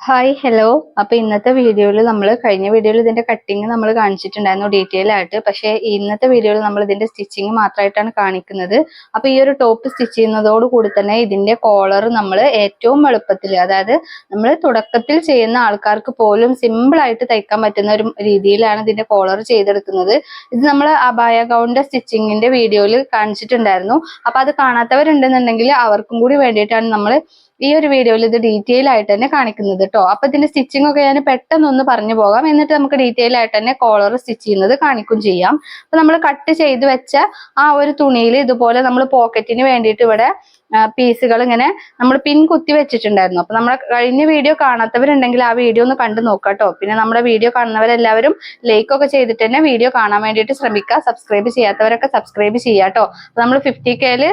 Hi hello അപ്പൊ ഇന്നത്തെ വീഡിയോയിൽ നമ്മൾ കഴിഞ്ഞ വീഡിയോയിൽ ഇതിന്റെ കട്ടിങ് നമ്മൾ കാണിച്ചിട്ടുണ്ടായിരുന്നു ഡീറ്റെയിൽ ആയിട്ട്. പക്ഷേ ഇന്നത്തെ വീഡിയോയിൽ നമ്മൾ ഇതിന്റെ സ്റ്റിച്ചിങ് മാത്രമായിട്ടാണ് കാണിക്കുന്നത്. അപ്പൊ ഈ ഒരു ടോപ്പ് സ്റ്റിച്ച് ചെയ്യുന്നതോട് കൂടി തന്നെ ഇതിന്റെ കോളർ നമ്മൾ ഏറ്റവും എളുപ്പത്തിൽ അതായത് നമ്മൾ തുടക്കത്തിൽ ചെയ്യുന്ന ആൾക്കാർക്ക് പോലും സിമ്പിൾ ആയിട്ട് തയ്ക്കാൻ പറ്റുന്ന ഒരു രീതിയിലാണ് ഇതിന്റെ കോളർ ചെയ്തെടുക്കുന്നത്. ഇത് നമ്മൾ അബായ ഗൗണ്ട സ്റ്റിച്ചിങ്ങിന്റെ വീഡിയോയിൽ കാണിച്ചിട്ടുണ്ടായിരുന്നു. അപ്പൊ അത് കാണാത്തവരുണ്ടെന്നുണ്ടെങ്കിൽ അവർക്കും കൂടി വേണ്ടിയിട്ടാണ് നമ്മൾ ഈ ഒരു വീഡിയോയിൽ ഇത് ഡീറ്റെയിൽ ആയിട്ട് തന്നെ കാണിക്കുന്നത് കേട്ടോ അപ്പൊ ഇതിന്റെ സ്റ്റിച്ചിങ് ഒക്കെ ഞാൻ പെട്ടെന്ന് ഒന്ന് പറഞ്ഞു പോകാം. എന്നിട്ട് നമുക്ക് ഡീറ്റെയിൽ ആയിട്ട് തന്നെ കോളർ സ്റ്റിച്ച് ചെയ്യുന്നത് കാണിക്കും ചെയ്യാം. അപ്പൊ നമ്മൾ കട്ട് ചെയ്ത് വെച്ച ആ ഒരു തുണിയിൽ ഇതുപോലെ നമ്മൾ പോക്കറ്റിന് വേണ്ടിയിട്ട് ഇവിടെ പീസുകൾ ഇങ്ങനെ നമ്മൾ പിൻ കുത്തി വെച്ചിട്ടുണ്ടായിരുന്നു. അപ്പൊ നമ്മുടെ കഴിഞ്ഞ വീഡിയോ കാണാത്തവരുണ്ടെങ്കിൽ ആ വീഡിയോ ഒന്ന് കണ്ടു നോക്കാട്ടോ പിന്നെ നമ്മുടെ വീഡിയോ കാണുന്നവരെല്ലാവരും ലൈക്ക് ഒക്കെ ചെയ്തിട്ട് തന്നെ വീഡിയോ കാണാൻ വേണ്ടിയിട്ട് ശ്രമിക്കുക സബ്സ്ക്രൈബ് ചെയ്യാത്തവരൊക്കെ സബ്സ്ക്രൈബ് ചെയ്യാട്ടോ അപ്പൊ നമ്മൾ ഫിഫ്റ്റി കെയിൽ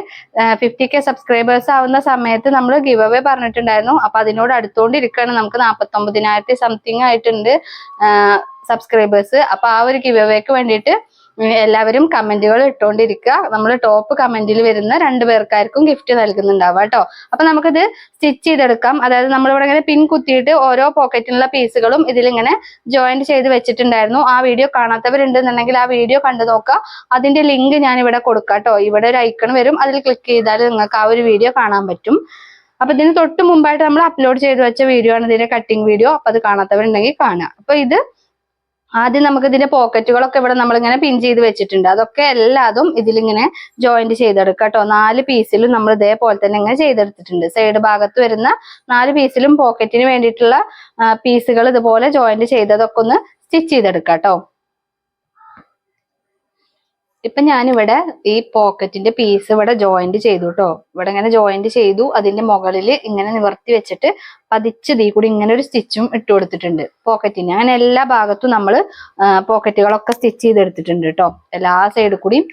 ഫിഫ്റ്റി കെ സബ്സ്ക്രൈബേഴ്സ് ആവുന്ന സമയത്ത് നമ്മൾ ഗിവ് അവേ പറഞ്ഞിട്ടുണ്ടായിരുന്നു. അപ്പൊ അതിനോട് അടുത്തുകൊണ്ടിരിക്കുകയാണ് നമുക്ക് നാൽപ്പത്തി ഒമ്പതിനായിരത്തി സംതിങ് ആയിട്ടുണ്ട് സബ്സ്ക്രൈബേഴ്സ് അപ്പൊ ആ ഒരു ഗിവ് അവേക്ക് വേണ്ടിയിട്ട് എല്ലാവരും കമന്റുകൾ ഇട്ടുകൊണ്ടിരിക്കുക നമ്മൾ ടോപ്പ് കമന്റിൽ വരുന്ന രണ്ടു പേർക്കാർക്കും ഗിഫ്റ്റ് നൽകുന്നുണ്ടാവുക കേട്ടോ. അപ്പൊ നമുക്കിത് സ്റ്റിച്ച് ചെയ്തെടുക്കാം. അതായത് നമ്മളിവിടെ ഇങ്ങനെ പിൻ കുത്തിയിട്ട് ഓരോ പോക്കറ്റിനുള്ള പീസുകളും ഇതിലിങ്ങനെ ജോയിന്റ് ചെയ്ത് വെച്ചിട്ടുണ്ടായിരുന്നു. ആ വീഡിയോ കാണാത്തവരുണ്ടെന്നുണ്ടെങ്കിൽ ആ വീഡിയോ കണ്ടു നോക്കുക. അതിന്റെ ലിങ്ക് ഞാൻ ഇവിടെ കൊടുക്കാം കേട്ടോ. ഇവിടെ ഒരു ഐക്കൺ വരും. അതിൽ ക്ലിക്ക് ചെയ്താൽ നിങ്ങൾക്ക് ആ ഒരു വീഡിയോ കാണാൻ പറ്റും. അപ്പൊ ഇതിന് തൊട്ട് മുമ്പായിട്ട് നമ്മൾ അപ്ലോഡ് ചെയ്ത് വെച്ച വീഡിയോ ആണ് ഇതിന്റെ കട്ടിങ് വീഡിയോ അപ്പൊ അത് കാണാത്തവരുണ്ടെങ്കിൽ കാണുക. അപ്പൊ ഇത് ആദ്യം നമുക്ക് ഇതിന്റെ പോക്കറ്റുകളൊക്കെ ഇവിടെ നമ്മളിങ്ങനെ പിൻ ചെയ്ത് വെച്ചിട്ടുണ്ട്. അതൊക്കെ എല്ലാതും ഇതിലിങ്ങനെ ജോയിന്റ് ചെയ്തെടുക്കാം കേട്ടോ. നാല് പീസിലും നമ്മൾ ഇതേപോലെ തന്നെ ഇങ്ങനെ ചെയ്തെടുത്തിട്ടുണ്ട്. സൈഡ് ഭാഗത്ത് വരുന്ന നാല് പീസിലും പോക്കറ്റിന് വേണ്ടിയിട്ടുള്ള പീസുകൾ ഇതുപോലെ ജോയിന്റ് ചെയ്തതൊക്കെ ഒന്ന് സ്റ്റിച്ച് ചെയ്തെടുക്കാം കേട്ടോ. ഇപ്പൊ ഞാനിവിടെ ഈ പോക്കറ്റിന്റെ പീസ് ഇവിടെ ജോയിന്റ് ചെയ്തു കേട്ടോ ഇവിടെ ഇങ്ങനെ ജോയിന്റ് ചെയ്തു അതിന്റെ മുകളിൽ ഇങ്ങനെ നിവർത്തി വെച്ചിട്ട് പതിച്ച് ഇതിൽ കൂടി ഇങ്ങനെ ഒരു സ്റ്റിച്ചും ഇട്ടു കൊടുത്തിട്ടുണ്ട് പോക്കറ്റിന് അങ്ങനെ എല്ലാ ഭാഗത്തും നമ്മൾ പോക്കറ്റുകളൊക്കെ സ്റ്റിച്ച് ചെയ്തെടുത്തിട്ടുണ്ട് കേട്ടോ എല്ലാ സൈഡിൽ കൂടിയും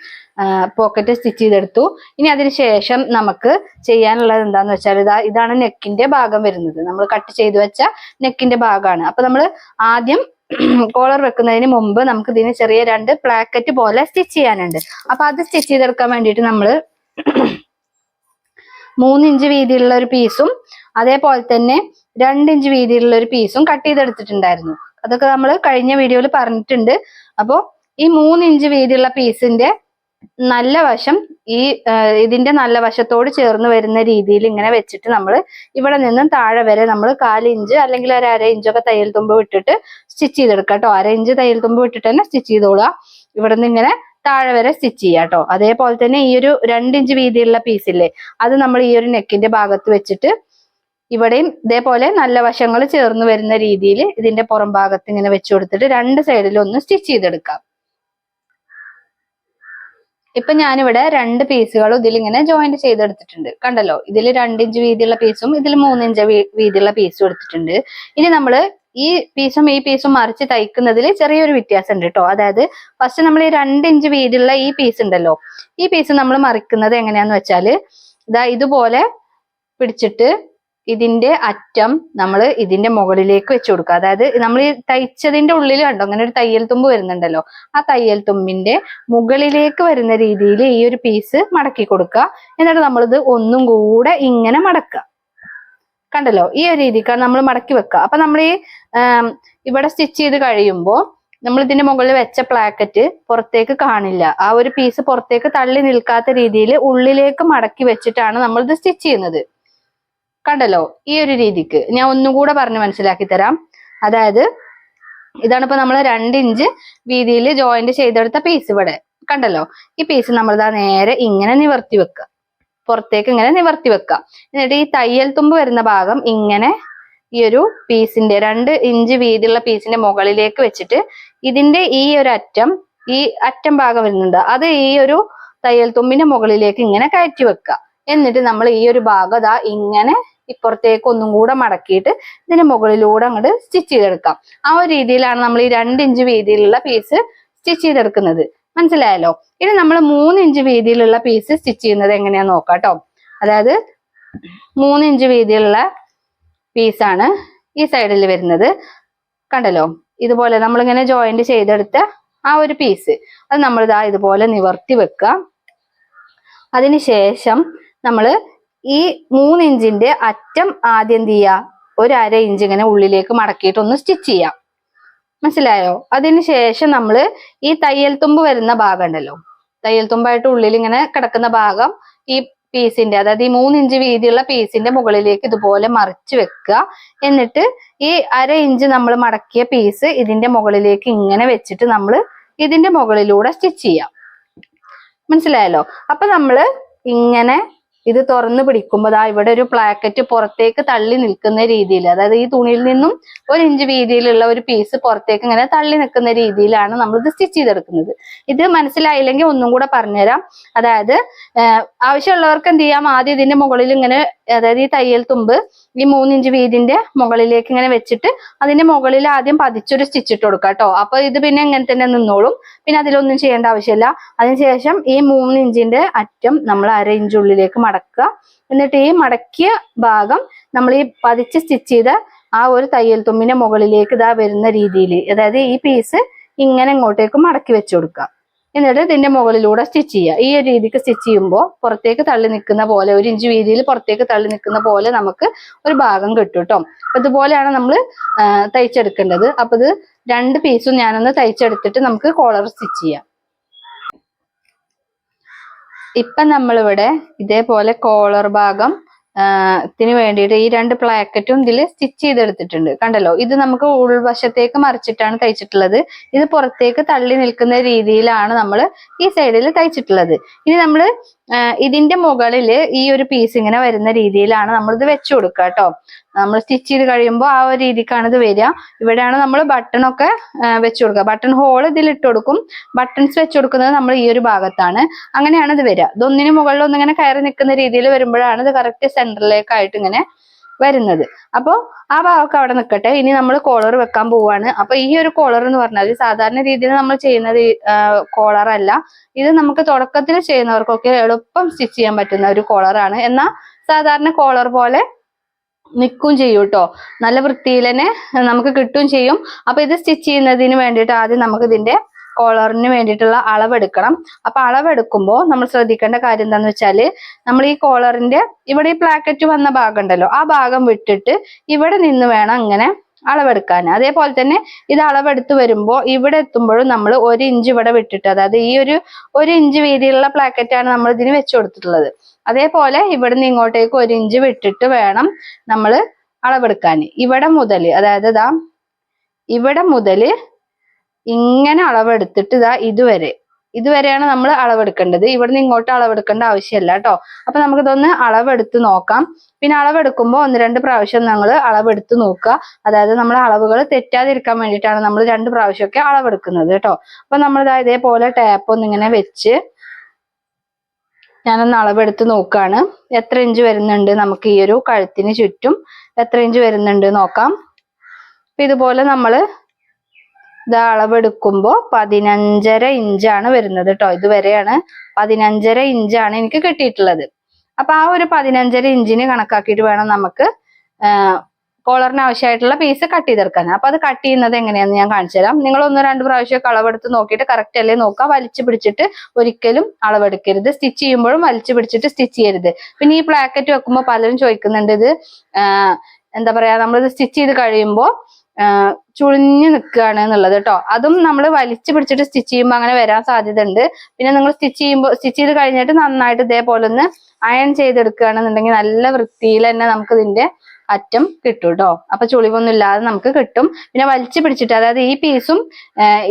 പോക്കറ്റ് സ്റ്റിച്ച് ചെയ്തെടുത്തു. ഇനി അതിന് ശേഷം നമുക്ക് ചെയ്യാനുള്ളത് എന്താന്ന് വെച്ചാൽ ഇതാ ഇതാണ് നെക്കിന്റെ ഭാഗം വരുന്നത്. നമ്മൾ കട്ട് ചെയ്തു വെച്ച നെക്കിന്റെ ഭാഗമാണ് അപ്പൊ നമ്മൾ ആദ്യം കോളർ വെക്കുന്നതിന് മുമ്പ് നമുക്ക് ഇതിന് ചെറിയ രണ്ട് പ്ലാക്കറ്റ് പോലെ സ്റ്റിച്ച് ചെയ്യാനുണ്ട്. അപ്പൊ അത് സ്റ്റിച്ച് ചെയ്തെടുക്കാൻ വേണ്ടിയിട്ട് നമ്മൾ മൂന്നിഞ്ച് വീതിയിലുള്ള ഒരു പീസും അതേപോലെ തന്നെ രണ്ടിഞ്ച് വീതിയിലുള്ള ഒരു പീസും കട്ട് ചെയ്തെടുത്തിട്ടുണ്ടായിരുന്നു. അതൊക്കെ നമ്മൾ കഴിഞ്ഞ വീഡിയോയിൽ പറഞ്ഞിട്ടുണ്ട്. അപ്പോൾ ഈ മൂന്നിഞ്ച് വീതിയുള്ള പീസിന്റെ നല്ല വശം ഈ ഇതിന്റെ നല്ല വശത്തോട് ചേർന്ന് വരുന്ന രീതിയിൽ ഇങ്ങനെ വെച്ചിട്ട് നമ്മൾ ഇവിടെ നിന്നും താഴെ വരെ നമ്മൾ കാലിഞ്ച് അല്ലെങ്കിൽ ഒരു അര ഇഞ്ചൊക്കെ തയ്യൽ തുമ്പ് വിട്ടിട്ട് സ്റ്റിച്ച് ചെയ്തെടുക്കുക കേട്ടോ. അര ഇഞ്ച് തയ്യൽ തുമ്പ് വിട്ടിട്ട് തന്നെ സ്റ്റിച്ച് ചെയ്തോളുക. ഇവിടെ നിന്ന് ഇങ്ങനെ താഴെ വരെ സ്റ്റിച്ച് ചെയ്യുക കേട്ടോ. അതേപോലെ തന്നെ ഈ ഒരു രണ്ട് ഇഞ്ച് വീതിയുള്ള പീസില്ലേ അത് നമ്മൾ ഈ ഒരു നെക്കിന്റെ ഭാഗത്ത് വെച്ചിട്ട് ഇവിടെയും ഇതേപോലെ നല്ല വശങ്ങൾ ചേർന്ന് വരുന്ന രീതിയിൽ ഇതിന്റെ പുറം ഭാഗത്ത് ഇങ്ങനെ വെച്ച് കൊടുത്തിട്ട് രണ്ട് സൈഡിലൊന്ന് സ്റ്റിച്ച് ചെയ്തെടുക്കാം. ഇപ്പൊ ഞാനിവിടെ രണ്ട് പീസുകളും ഇതിൽ ഇങ്ങനെ ജോയിന്റ് ചെയ്തെടുത്തിട്ടുണ്ട്. കണ്ടല്ലോ? ഇതിൽ രണ്ട് ഇഞ്ച് വീതിയുള്ള പീസും ഇതിൽ മൂന്നിഞ്ച് വീതിയുള്ള പീസും എടുത്തിട്ടുണ്ട്. ഇനി നമ്മൾ ഈ പീസും ഈ പീസും മറിച്ച് തയ്ക്കുന്നതിൽ ചെറിയൊരു വ്യത്യാസം ഉണ്ട് കേട്ടോ. അതായത് ഫസ്റ്റ് നമ്മൾ ഈ രണ്ട് ഇഞ്ച് വീതിയുള്ള ഈ പീസ് ഉണ്ടല്ലോ. ഈ പീസ് നമ്മൾ മറിക്കുന്നത് എങ്ങനെയാന്ന് വെച്ചാൽ ഇതാ ഇതുപോലെ പിടിച്ചിട്ട് ഇതിന്റെ അറ്റം നമ്മൾ ഇതിന്റെ മുകളിലേക്ക് വെച്ച് കൊടുക്കുക. അതായത് നമ്മൾ ഈ തയ്ച്ചതിന്റെ ഉള്ളിൽ കണ്ടോ? അങ്ങനെ ഒരു തയ്യൽ തുമ്പ് വരുന്നുണ്ടല്ലോ. ആ തയ്യൽ തുമ്പിന്റെ മുകളിലേക്ക് വരുന്ന രീതിയിൽ ഈ ഒരു പീസ് മടക്കി കൊടുക്കുക. എന്നിട്ട് നമ്മളിത് ഒന്നും കൂടെ ഇങ്ങനെ മടക്കുക. കണ്ടല്ലോ? ഈ ഒരു രീതിക്കാണ് നമ്മൾ മടക്കി വെക്കുക. അപ്പൊ നമ്മൾ ഈ ഇവിടെ സ്റ്റിച്ച് ചെയ്ത് കഴിയുമ്പോൾ നമ്മൾ ഇതിന്റെ മുകളിൽ വെച്ച പ്ലാക്കറ്റ് പുറത്തേക്ക് കാണില്ല. ആ ഒരു പീസ് പുറത്തേക്ക് തള്ളി നിൽക്കാത്ത രീതിയിൽ ഉള്ളിലേക്ക് മടക്കി വെച്ചിട്ടാണ് നമ്മൾ ഇത് സ്റ്റിച്ച് ചെയ്യുന്നത്. കണ്ടല്ലോ ഈ ഒരു രീതിക്ക്. ഞാൻ ഒന്നും കൂടെ പറഞ്ഞ് മനസ്സിലാക്കി തരാം. അതായത് ഇതാണ് ഇപ്പൊ നമ്മൾ രണ്ട് ഇഞ്ച് വീതിയിൽ ജോയിന്റ് ചെയ്തെടുത്ത പീസ് ഇവിടെ. കണ്ടല്ലോ? ഈ പീസ് നമ്മൾ ഇതാ നേരെ ഇങ്ങനെ നിവർത്തി വെക്കുക പുറത്തേക്ക് ഇങ്ങനെ നിവർത്തി വെക്കുക എന്നിട്ട് ഈ തയ്യൽ തുമ്പ് വരുന്ന ഭാഗം ഇങ്ങനെ ഈ ഒരു പീസിന്റെ രണ്ട് ഇഞ്ച് വീതിയുള്ള പീസിന്റെ മുകളിലേക്ക് വെച്ചിട്ട് ഇതിന്റെ ഈ ഒരു അറ്റം ഈ അറ്റം ഭാഗം വരുന്നുണ്ട്. അത് ഈ ഒരു തയ്യൽ തുമ്പിന്റെ മുകളിലേക്ക് ഇങ്ങനെ കയറ്റി വെക്കുക എന്നിട്ട് നമ്മൾ ഈ ഒരു ഭാഗം ദാ ഇങ്ങനെ ഇപ്പുറത്തേക്ക് ഒന്നും കൂടെ മടക്കിയിട്ട് ഇതിന് മുകളിലൂടെ അങ്ങോട്ട് സ്റ്റിച്ച് ചെയ്തെടുക്കാം. ആ ഒരു രീതിയിലാണ് നമ്മൾ ഈ രണ്ട് ഇഞ്ച് വീതിയിലുള്ള പീസ് സ്റ്റിച്ച് ചെയ്തെടുക്കുന്നത്. മനസ്സിലായല്ലോ? ഇനി നമ്മൾ മൂന്ന് ഇഞ്ച് വീതിയിലുള്ള പീസ് സ്റ്റിച്ച് ചെയ്യുന്നത് എങ്ങനെയാ നോക്കാം കേട്ടോ അതായത് മൂന്ന് ഇഞ്ച് വീതിയിലുള്ള പീസാണ് ഈ സൈഡിൽ വരുന്നത്. കണ്ടല്ലോ? ഇതുപോലെ നമ്മളിങ്ങനെ ജോയിന്റ് ചെയ്തെടുത്ത ആ ഒരു പീസ് അത് നമ്മൾ ഇതാ ഇതുപോലെ നിവർത്തി വെക്കുക. അതിനുശേഷം നമ്മൾ ഈ മൂന്ന് ഇഞ്ചിന്റെ അറ്റം ആദ്യം എന്ത് ചെയ്യുക ഒരു അര ഇഞ്ച് ഇങ്ങനെ ഉള്ളിലേക്ക് മടക്കിയിട്ട് ഒന്ന് സ്റ്റിച്ച് ചെയ്യാം. മനസ്സിലായോ? അതിനുശേഷം നമ്മൾ ഈ തയ്യൽ തുമ്പ് വരുന്ന ഭാഗം ഉണ്ടല്ലോ. തയ്യൽ തുമ്പായിട്ട് ഉള്ളിൽ ഇങ്ങനെ കിടക്കുന്ന ഭാഗം ഈ പീസിന്റെ അതായത് ഈ മൂന്ന് ഇഞ്ച് വീതിയുള്ള പീസിന്റെ മുകളിലേക്ക് ഇതുപോലെ മറിച്ച് വെക്കുക. എന്നിട്ട് ഈ അര ഇഞ്ച് നമ്മൾ മടക്കിയ പീസ് ഇതിന്റെ മുകളിലേക്ക് ഇങ്ങനെ വെച്ചിട്ട് നമ്മൾ ഇതിന്റെ മുകളിലൂടെ സ്റ്റിച്ച് ചെയ്യാം. മനസ്സിലായല്ലോ? അപ്പൊ നമ്മൾ ഇങ്ങനെ ഇത് തുറന്ന് പിടിക്കുമ്പോൾ ദാ ഇവിടെ ഒരു പ്ലാക്കറ്റ് പുറത്തേക്ക് തള്ളി നിൽക്കുന്ന രീതിയിൽ അതായത് ഈ തുണിയിൽ നിന്നും ഒരു ഇഞ്ച് വീതിയിലുള്ള ഒരു പീസ് പുറത്തേക്ക് ഇങ്ങനെ തള്ളി നിൽക്കുന്ന രീതിയിലാണ് നമ്മൾ ഇത് സ്റ്റിച്ച് ചെയ്തെടുക്കുന്നത്. ഇത് മനസ്സിലായില്ലെങ്കിൽ ഒന്നും കൂടെ പറഞ്ഞുതരാം. അതായത് ആവശ്യമുള്ളവർക്ക് എന്ത് ചെയ്യാം? ആദ്യം ഇതിന്റെ മുകളിൽ ഇങ്ങനെ അതായത് ഈ തയ്യൽ തുമ്പ് ഈ മൂന്നിഞ്ച് വീതിന്റെ മുകളിലേക്ക് ഇങ്ങനെ വെച്ചിട്ട് അതിന്റെ മുകളിൽ ആദ്യം പതിച്ചൊരു സ്റ്റിച്ച് ഇട്ട് കൊടുക്കുക കേട്ടോ അപ്പൊ ഇത് പിന്നെ ഇങ്ങനെ തന്നെ നിന്നോളും. പിന്നെ അതിലൊന്നും ചെയ്യേണ്ട ആവശ്യമില്ല. അതിനുശേഷം ഈ മൂന്നിഞ്ചിന്റെ അറ്റം നമ്മൾ അര ഇഞ്ച് ഉള്ളിലേക്ക് മടക്കുക. എന്നിട്ട് ഈ മടക്കിയ ഭാഗം നമ്മൾ ഈ പതിച്ച് സ്റ്റിച്ച് ചെയ്ത ആ ഒരു തയ്യൽ തുമ്പിന്റെ മുകളിലേക്ക് ഇതാ വരുന്ന രീതിയിൽ അതായത് ഈ പീസ് ഇങ്ങനെ ഇങ്ങോട്ടേക്ക് മടക്കി വെച്ചു കൊടുക്കുക. എന്നിട്ട് ഇതിന്റെ മുകളിലൂടെ സ്റ്റിച്ച് ചെയ്യുക. ഈ ഒരു രീതിക്ക് സ്റ്റിച്ച് ചെയ്യുമ്പോൾ പുറത്തേക്ക് തള്ളി നിൽക്കുന്ന പോലെ ഒരു ഇഞ്ച് വീതിയിൽ പുറത്തേക്ക് തള്ളി നിൽക്കുന്ന പോലെ നമുക്ക് ഒരു ഭാഗം കിട്ടും കേട്ടോ. ഇതുപോലെയാണ് നമ്മൾ തയ്ച്ചെടുക്കേണ്ടത്. അപ്പൊ ഇത് രണ്ട് പീസും ഞാനൊന്ന് തയ്ച്ചെടുത്തിട്ട് നമുക്ക് കോളർ സ്റ്റിച്ച് ചെയ്യാം. ഇപ്പൊ നമ്മളിവിടെ ഇതേപോലെ കോളർ ഭാഗം ത്തിന് വേണ്ടിയിട്ട് ഈ രണ്ട് പ്ലാക്കറ്റും ഇതിൽ സ്റ്റിച്ച് ചെയ്തെടുത്തിട്ടുണ്ട്. കണ്ടല്ലോ? ഇത് നമുക്ക് ഉൾവശത്തേക്ക് മറിച്ചിട്ടാണ് തയ്ച്ചിട്ടുള്ളത്. ഇത് പുറത്തേക്ക് തള്ളി നിൽക്കുന്ന രീതിയിലാണ് നമ്മൾ ഈ സൈഡിൽ തയ്ച്ചിട്ടുള്ളത്. ഇനി നമ്മൾ ഇതിന്റെ മുകളിൽ ഈ ഒരു പീസ് ഇങ്ങനെ വരുന്ന രീതിയിലാണ് നമ്മൾ ഇത് വെച്ചു കൊടുക്കുക കേട്ടോ നമ്മൾ സ്റ്റിച്ച് ചെയ്ത് കഴിയുമ്പോൾ ആ ഒരു രീതിക്കാണ് ഇത് വരിക. ഇവിടെയാണ് നമ്മൾ ബട്ടൺ ഒക്കെ വെച്ചു കൊടുക്കുക. ബട്ടൺ ഹോൾ ഇതിൽ ഇട്ട് കൊടുക്കും. ബട്ടൺസ് വെച്ചു കൊടുക്കുന്നത് നമ്മൾ ഈ ഒരു ഭാഗത്താണ്. അങ്ങനെയാണ് ഇത് വരിക. ഇതൊന്നിന് മുകളിൽ ഒന്നിങ്ങനെ കയറി നിൽക്കുന്ന രീതിയിൽ വരുമ്പോഴാണ് ഇത് കറക്റ്റ് സെന്ററിലേക്കായിട്ട് ഇങ്ങനെ വരുന്നത്. അപ്പോൾ ആ ഭാഗമൊക്കെ അവിടെ നിൽക്കട്ടെ ഇനി നമ്മൾ കോളർ വെക്കാൻ പോവാണ്. അപ്പൊ ഈ ഒരു കോളർ എന്ന് പറഞ്ഞാൽ സാധാരണ രീതിയിൽ നമ്മൾ ചെയ്യുന്നത് കോളർ അല്ല. ഇത് നമുക്ക് തുടക്കത്തിൽ ചെയ്യുന്നവർക്കൊക്കെ എളുപ്പം സ്റ്റിച്ച് ചെയ്യാൻ പറ്റുന്ന ഒരു കോളറാണ് എന്നാൽ സാധാരണ കോളർ പോലെ നിൽക്കും ചെയ്യും കേട്ടോ നല്ല വൃത്തിയിൽ തന്നെ നമുക്ക് കിട്ടും ചെയ്യും. അപ്പൊ ഇത് സ്റ്റിച്ച് ചെയ്യുന്നതിന് വേണ്ടിയിട്ട് ആദ്യം നമുക്ക് ഇതിന്റെ കോളറിന് വേണ്ടിയിട്ടുള്ള അളവെടുക്കണം. അപ്പൊ അളവെടുക്കുമ്പോൾ നമ്മൾ ശ്രദ്ധിക്കേണ്ട കാര്യം എന്താന്ന് വെച്ചാൽ നമ്മൾ ഈ കോളറിന്റെ ഇവിടെ ഈ പ്ലാക്കറ്റ് വന്ന ഭാഗം ഉണ്ടല്ലോ ആ ഭാഗം വിട്ടിട്ട് ഇവിടെ നിന്ന് വേണം ഇങ്ങനെ അളവെടുക്കാൻ. അതേപോലെ തന്നെ ഇത് അളവെടുത്ത് വരുമ്പോൾ ഇവിടെ എത്തുമ്പോഴും നമ്മൾ ഒരു ഇഞ്ച് ഇവിടെ വിട്ടിട്ട് അതായത് ഈ ഒരു ഒരു ഇഞ്ച് വീതിയുള്ള പ്ലാക്കറ്റാണ് നമ്മൾ ഇതിന് വെച്ചു കൊടുത്തിട്ടുള്ളത്. അതേപോലെ ഇവിടെ നിന്ന് ഇങ്ങോട്ടേക്ക് ഒരു ഇഞ്ച് വിട്ടിട്ട് വേണം നമ്മൾ അളവെടുക്കാൻ. ഇവിടെ മുതൽ അതായത് ഇതാ ഇവിടെ മുതൽ ഇങ്ങനെ അളവെടുത്തിട്ട് ഇതാ ഇതുവരെ. ഇതുവരെയാണ് നമ്മൾ അളവെടുക്കേണ്ടത്. ഇവിടുന്ന് ഇങ്ങോട്ട് അളവെടുക്കേണ്ട ആവശ്യമില്ല കേട്ടോ. അപ്പൊ നമുക്കിതൊന്ന് അളവെടുത്ത് നോക്കാം. പിന്നെ അളവെടുക്കുമ്പോൾ ഒന്ന് രണ്ട് പ്രാവശ്യം നമ്മൾ അളവെടുത്ത് നോക്കുക. അതായത് നമ്മൾ അളവുകൾ തെറ്റാതിരിക്കാൻ വേണ്ടിയിട്ടാണ് നമ്മൾ രണ്ട് പ്രാവശ്യമൊക്കെ അളവെടുക്കുന്നത് കേട്ടോ. അപ്പൊ നമ്മൾ ഇതാ ഇതേപോലെ ടാപ്പ് ഒന്നിങ്ങനെ വെച്ച് ഞാനൊന്ന് അളവെടുത്ത് നോക്കുകയാണ് എത്ര ഇഞ്ച് വരുന്നുണ്ട് നമുക്ക് ഈ ഒരു കഴുത്തിന് ചുറ്റും? എത്ര ഇഞ്ച് വരുന്നുണ്ട് നോക്കാം. ഇതുപോലെ നമ്മൾ ഇത് അളവെടുക്കുമ്പോൾ പതിനഞ്ചര ഇഞ്ചാണ് വരുന്നത് കേട്ടോ. ഇതുവരെയാണ് പതിനഞ്ചര ഇഞ്ചാണ് എനിക്ക് കിട്ടിയിട്ടുള്ളത്. അപ്പൊ ആ ഒരു പതിനഞ്ചര ഇഞ്ചിന് കണക്കാക്കിയിട്ട് വേണം നമുക്ക് കോളറിന് ആവശ്യമായിട്ടുള്ള പീസ് കട്ട് ചെയ്തെടുക്കാൻ. അപ്പൊ അത് കട്ട് ചെയ്യുന്നത് എങ്ങനെയാന്ന് ഞാൻ കാണിച്ചു തരാം. നിങ്ങൾ ഒന്ന് രണ്ട് പ്രാവശ്യം അളവെടുത്ത് നോക്കിയിട്ട് കറക്റ്റ് അല്ലേ നോക്കുക. വലിച്ചു പിടിച്ചിട്ട് ഒരിക്കലും അളവെടുക്കരുത്. സ്റ്റിച്ച് ചെയ്യുമ്പോഴും വലിച്ചു പിടിച്ചിട്ട് സ്റ്റിച്ച് ചെയ്യരുത്. പിന്നെ ഈ പ്ലാക്കറ്റ് വെക്കുമ്പോൾ പലരും ചോദിക്കുന്നുണ്ട് ഇത് എന്താ പറയാ നമ്മളിത് സ്റ്റിച്ച് ചെയ്ത് കഴിയുമ്പോൾ ചുളിഞ്ഞു നിൽക്കുകയാണ് എന്നുള്ളത് കേട്ടോ. അതും നമ്മൾ വലിച്ചു പിടിച്ചിട്ട് സ്റ്റിച്ച് ചെയ്യുമ്പോൾ അങ്ങനെ വരാൻ സാധ്യത ഉണ്ട് പിന്നെ നിങ്ങൾ സ്റ്റിച്ച് ചെയ്യുമ്പോൾ സ്റ്റിച്ച് ചെയ്ത് കഴിഞ്ഞിട്ട് നന്നായിട്ട് ഇതേപോലെ ഒന്ന് അയൺ ചെയ്തെടുക്കുകയാണെന്നുണ്ടെങ്കിൽ നല്ല വൃത്തിയിൽ തന്നെ നമുക്ക് ഇതിന്റെ അറ്റം കിട്ടും കേട്ടോ. അപ്പൊ ചുളിവൊന്നും ഇല്ലാതെ നമുക്ക് കിട്ടും. പിന്നെ വലിച്ചു പിടിച്ചിട്ട് അതായത് ഈ പീസും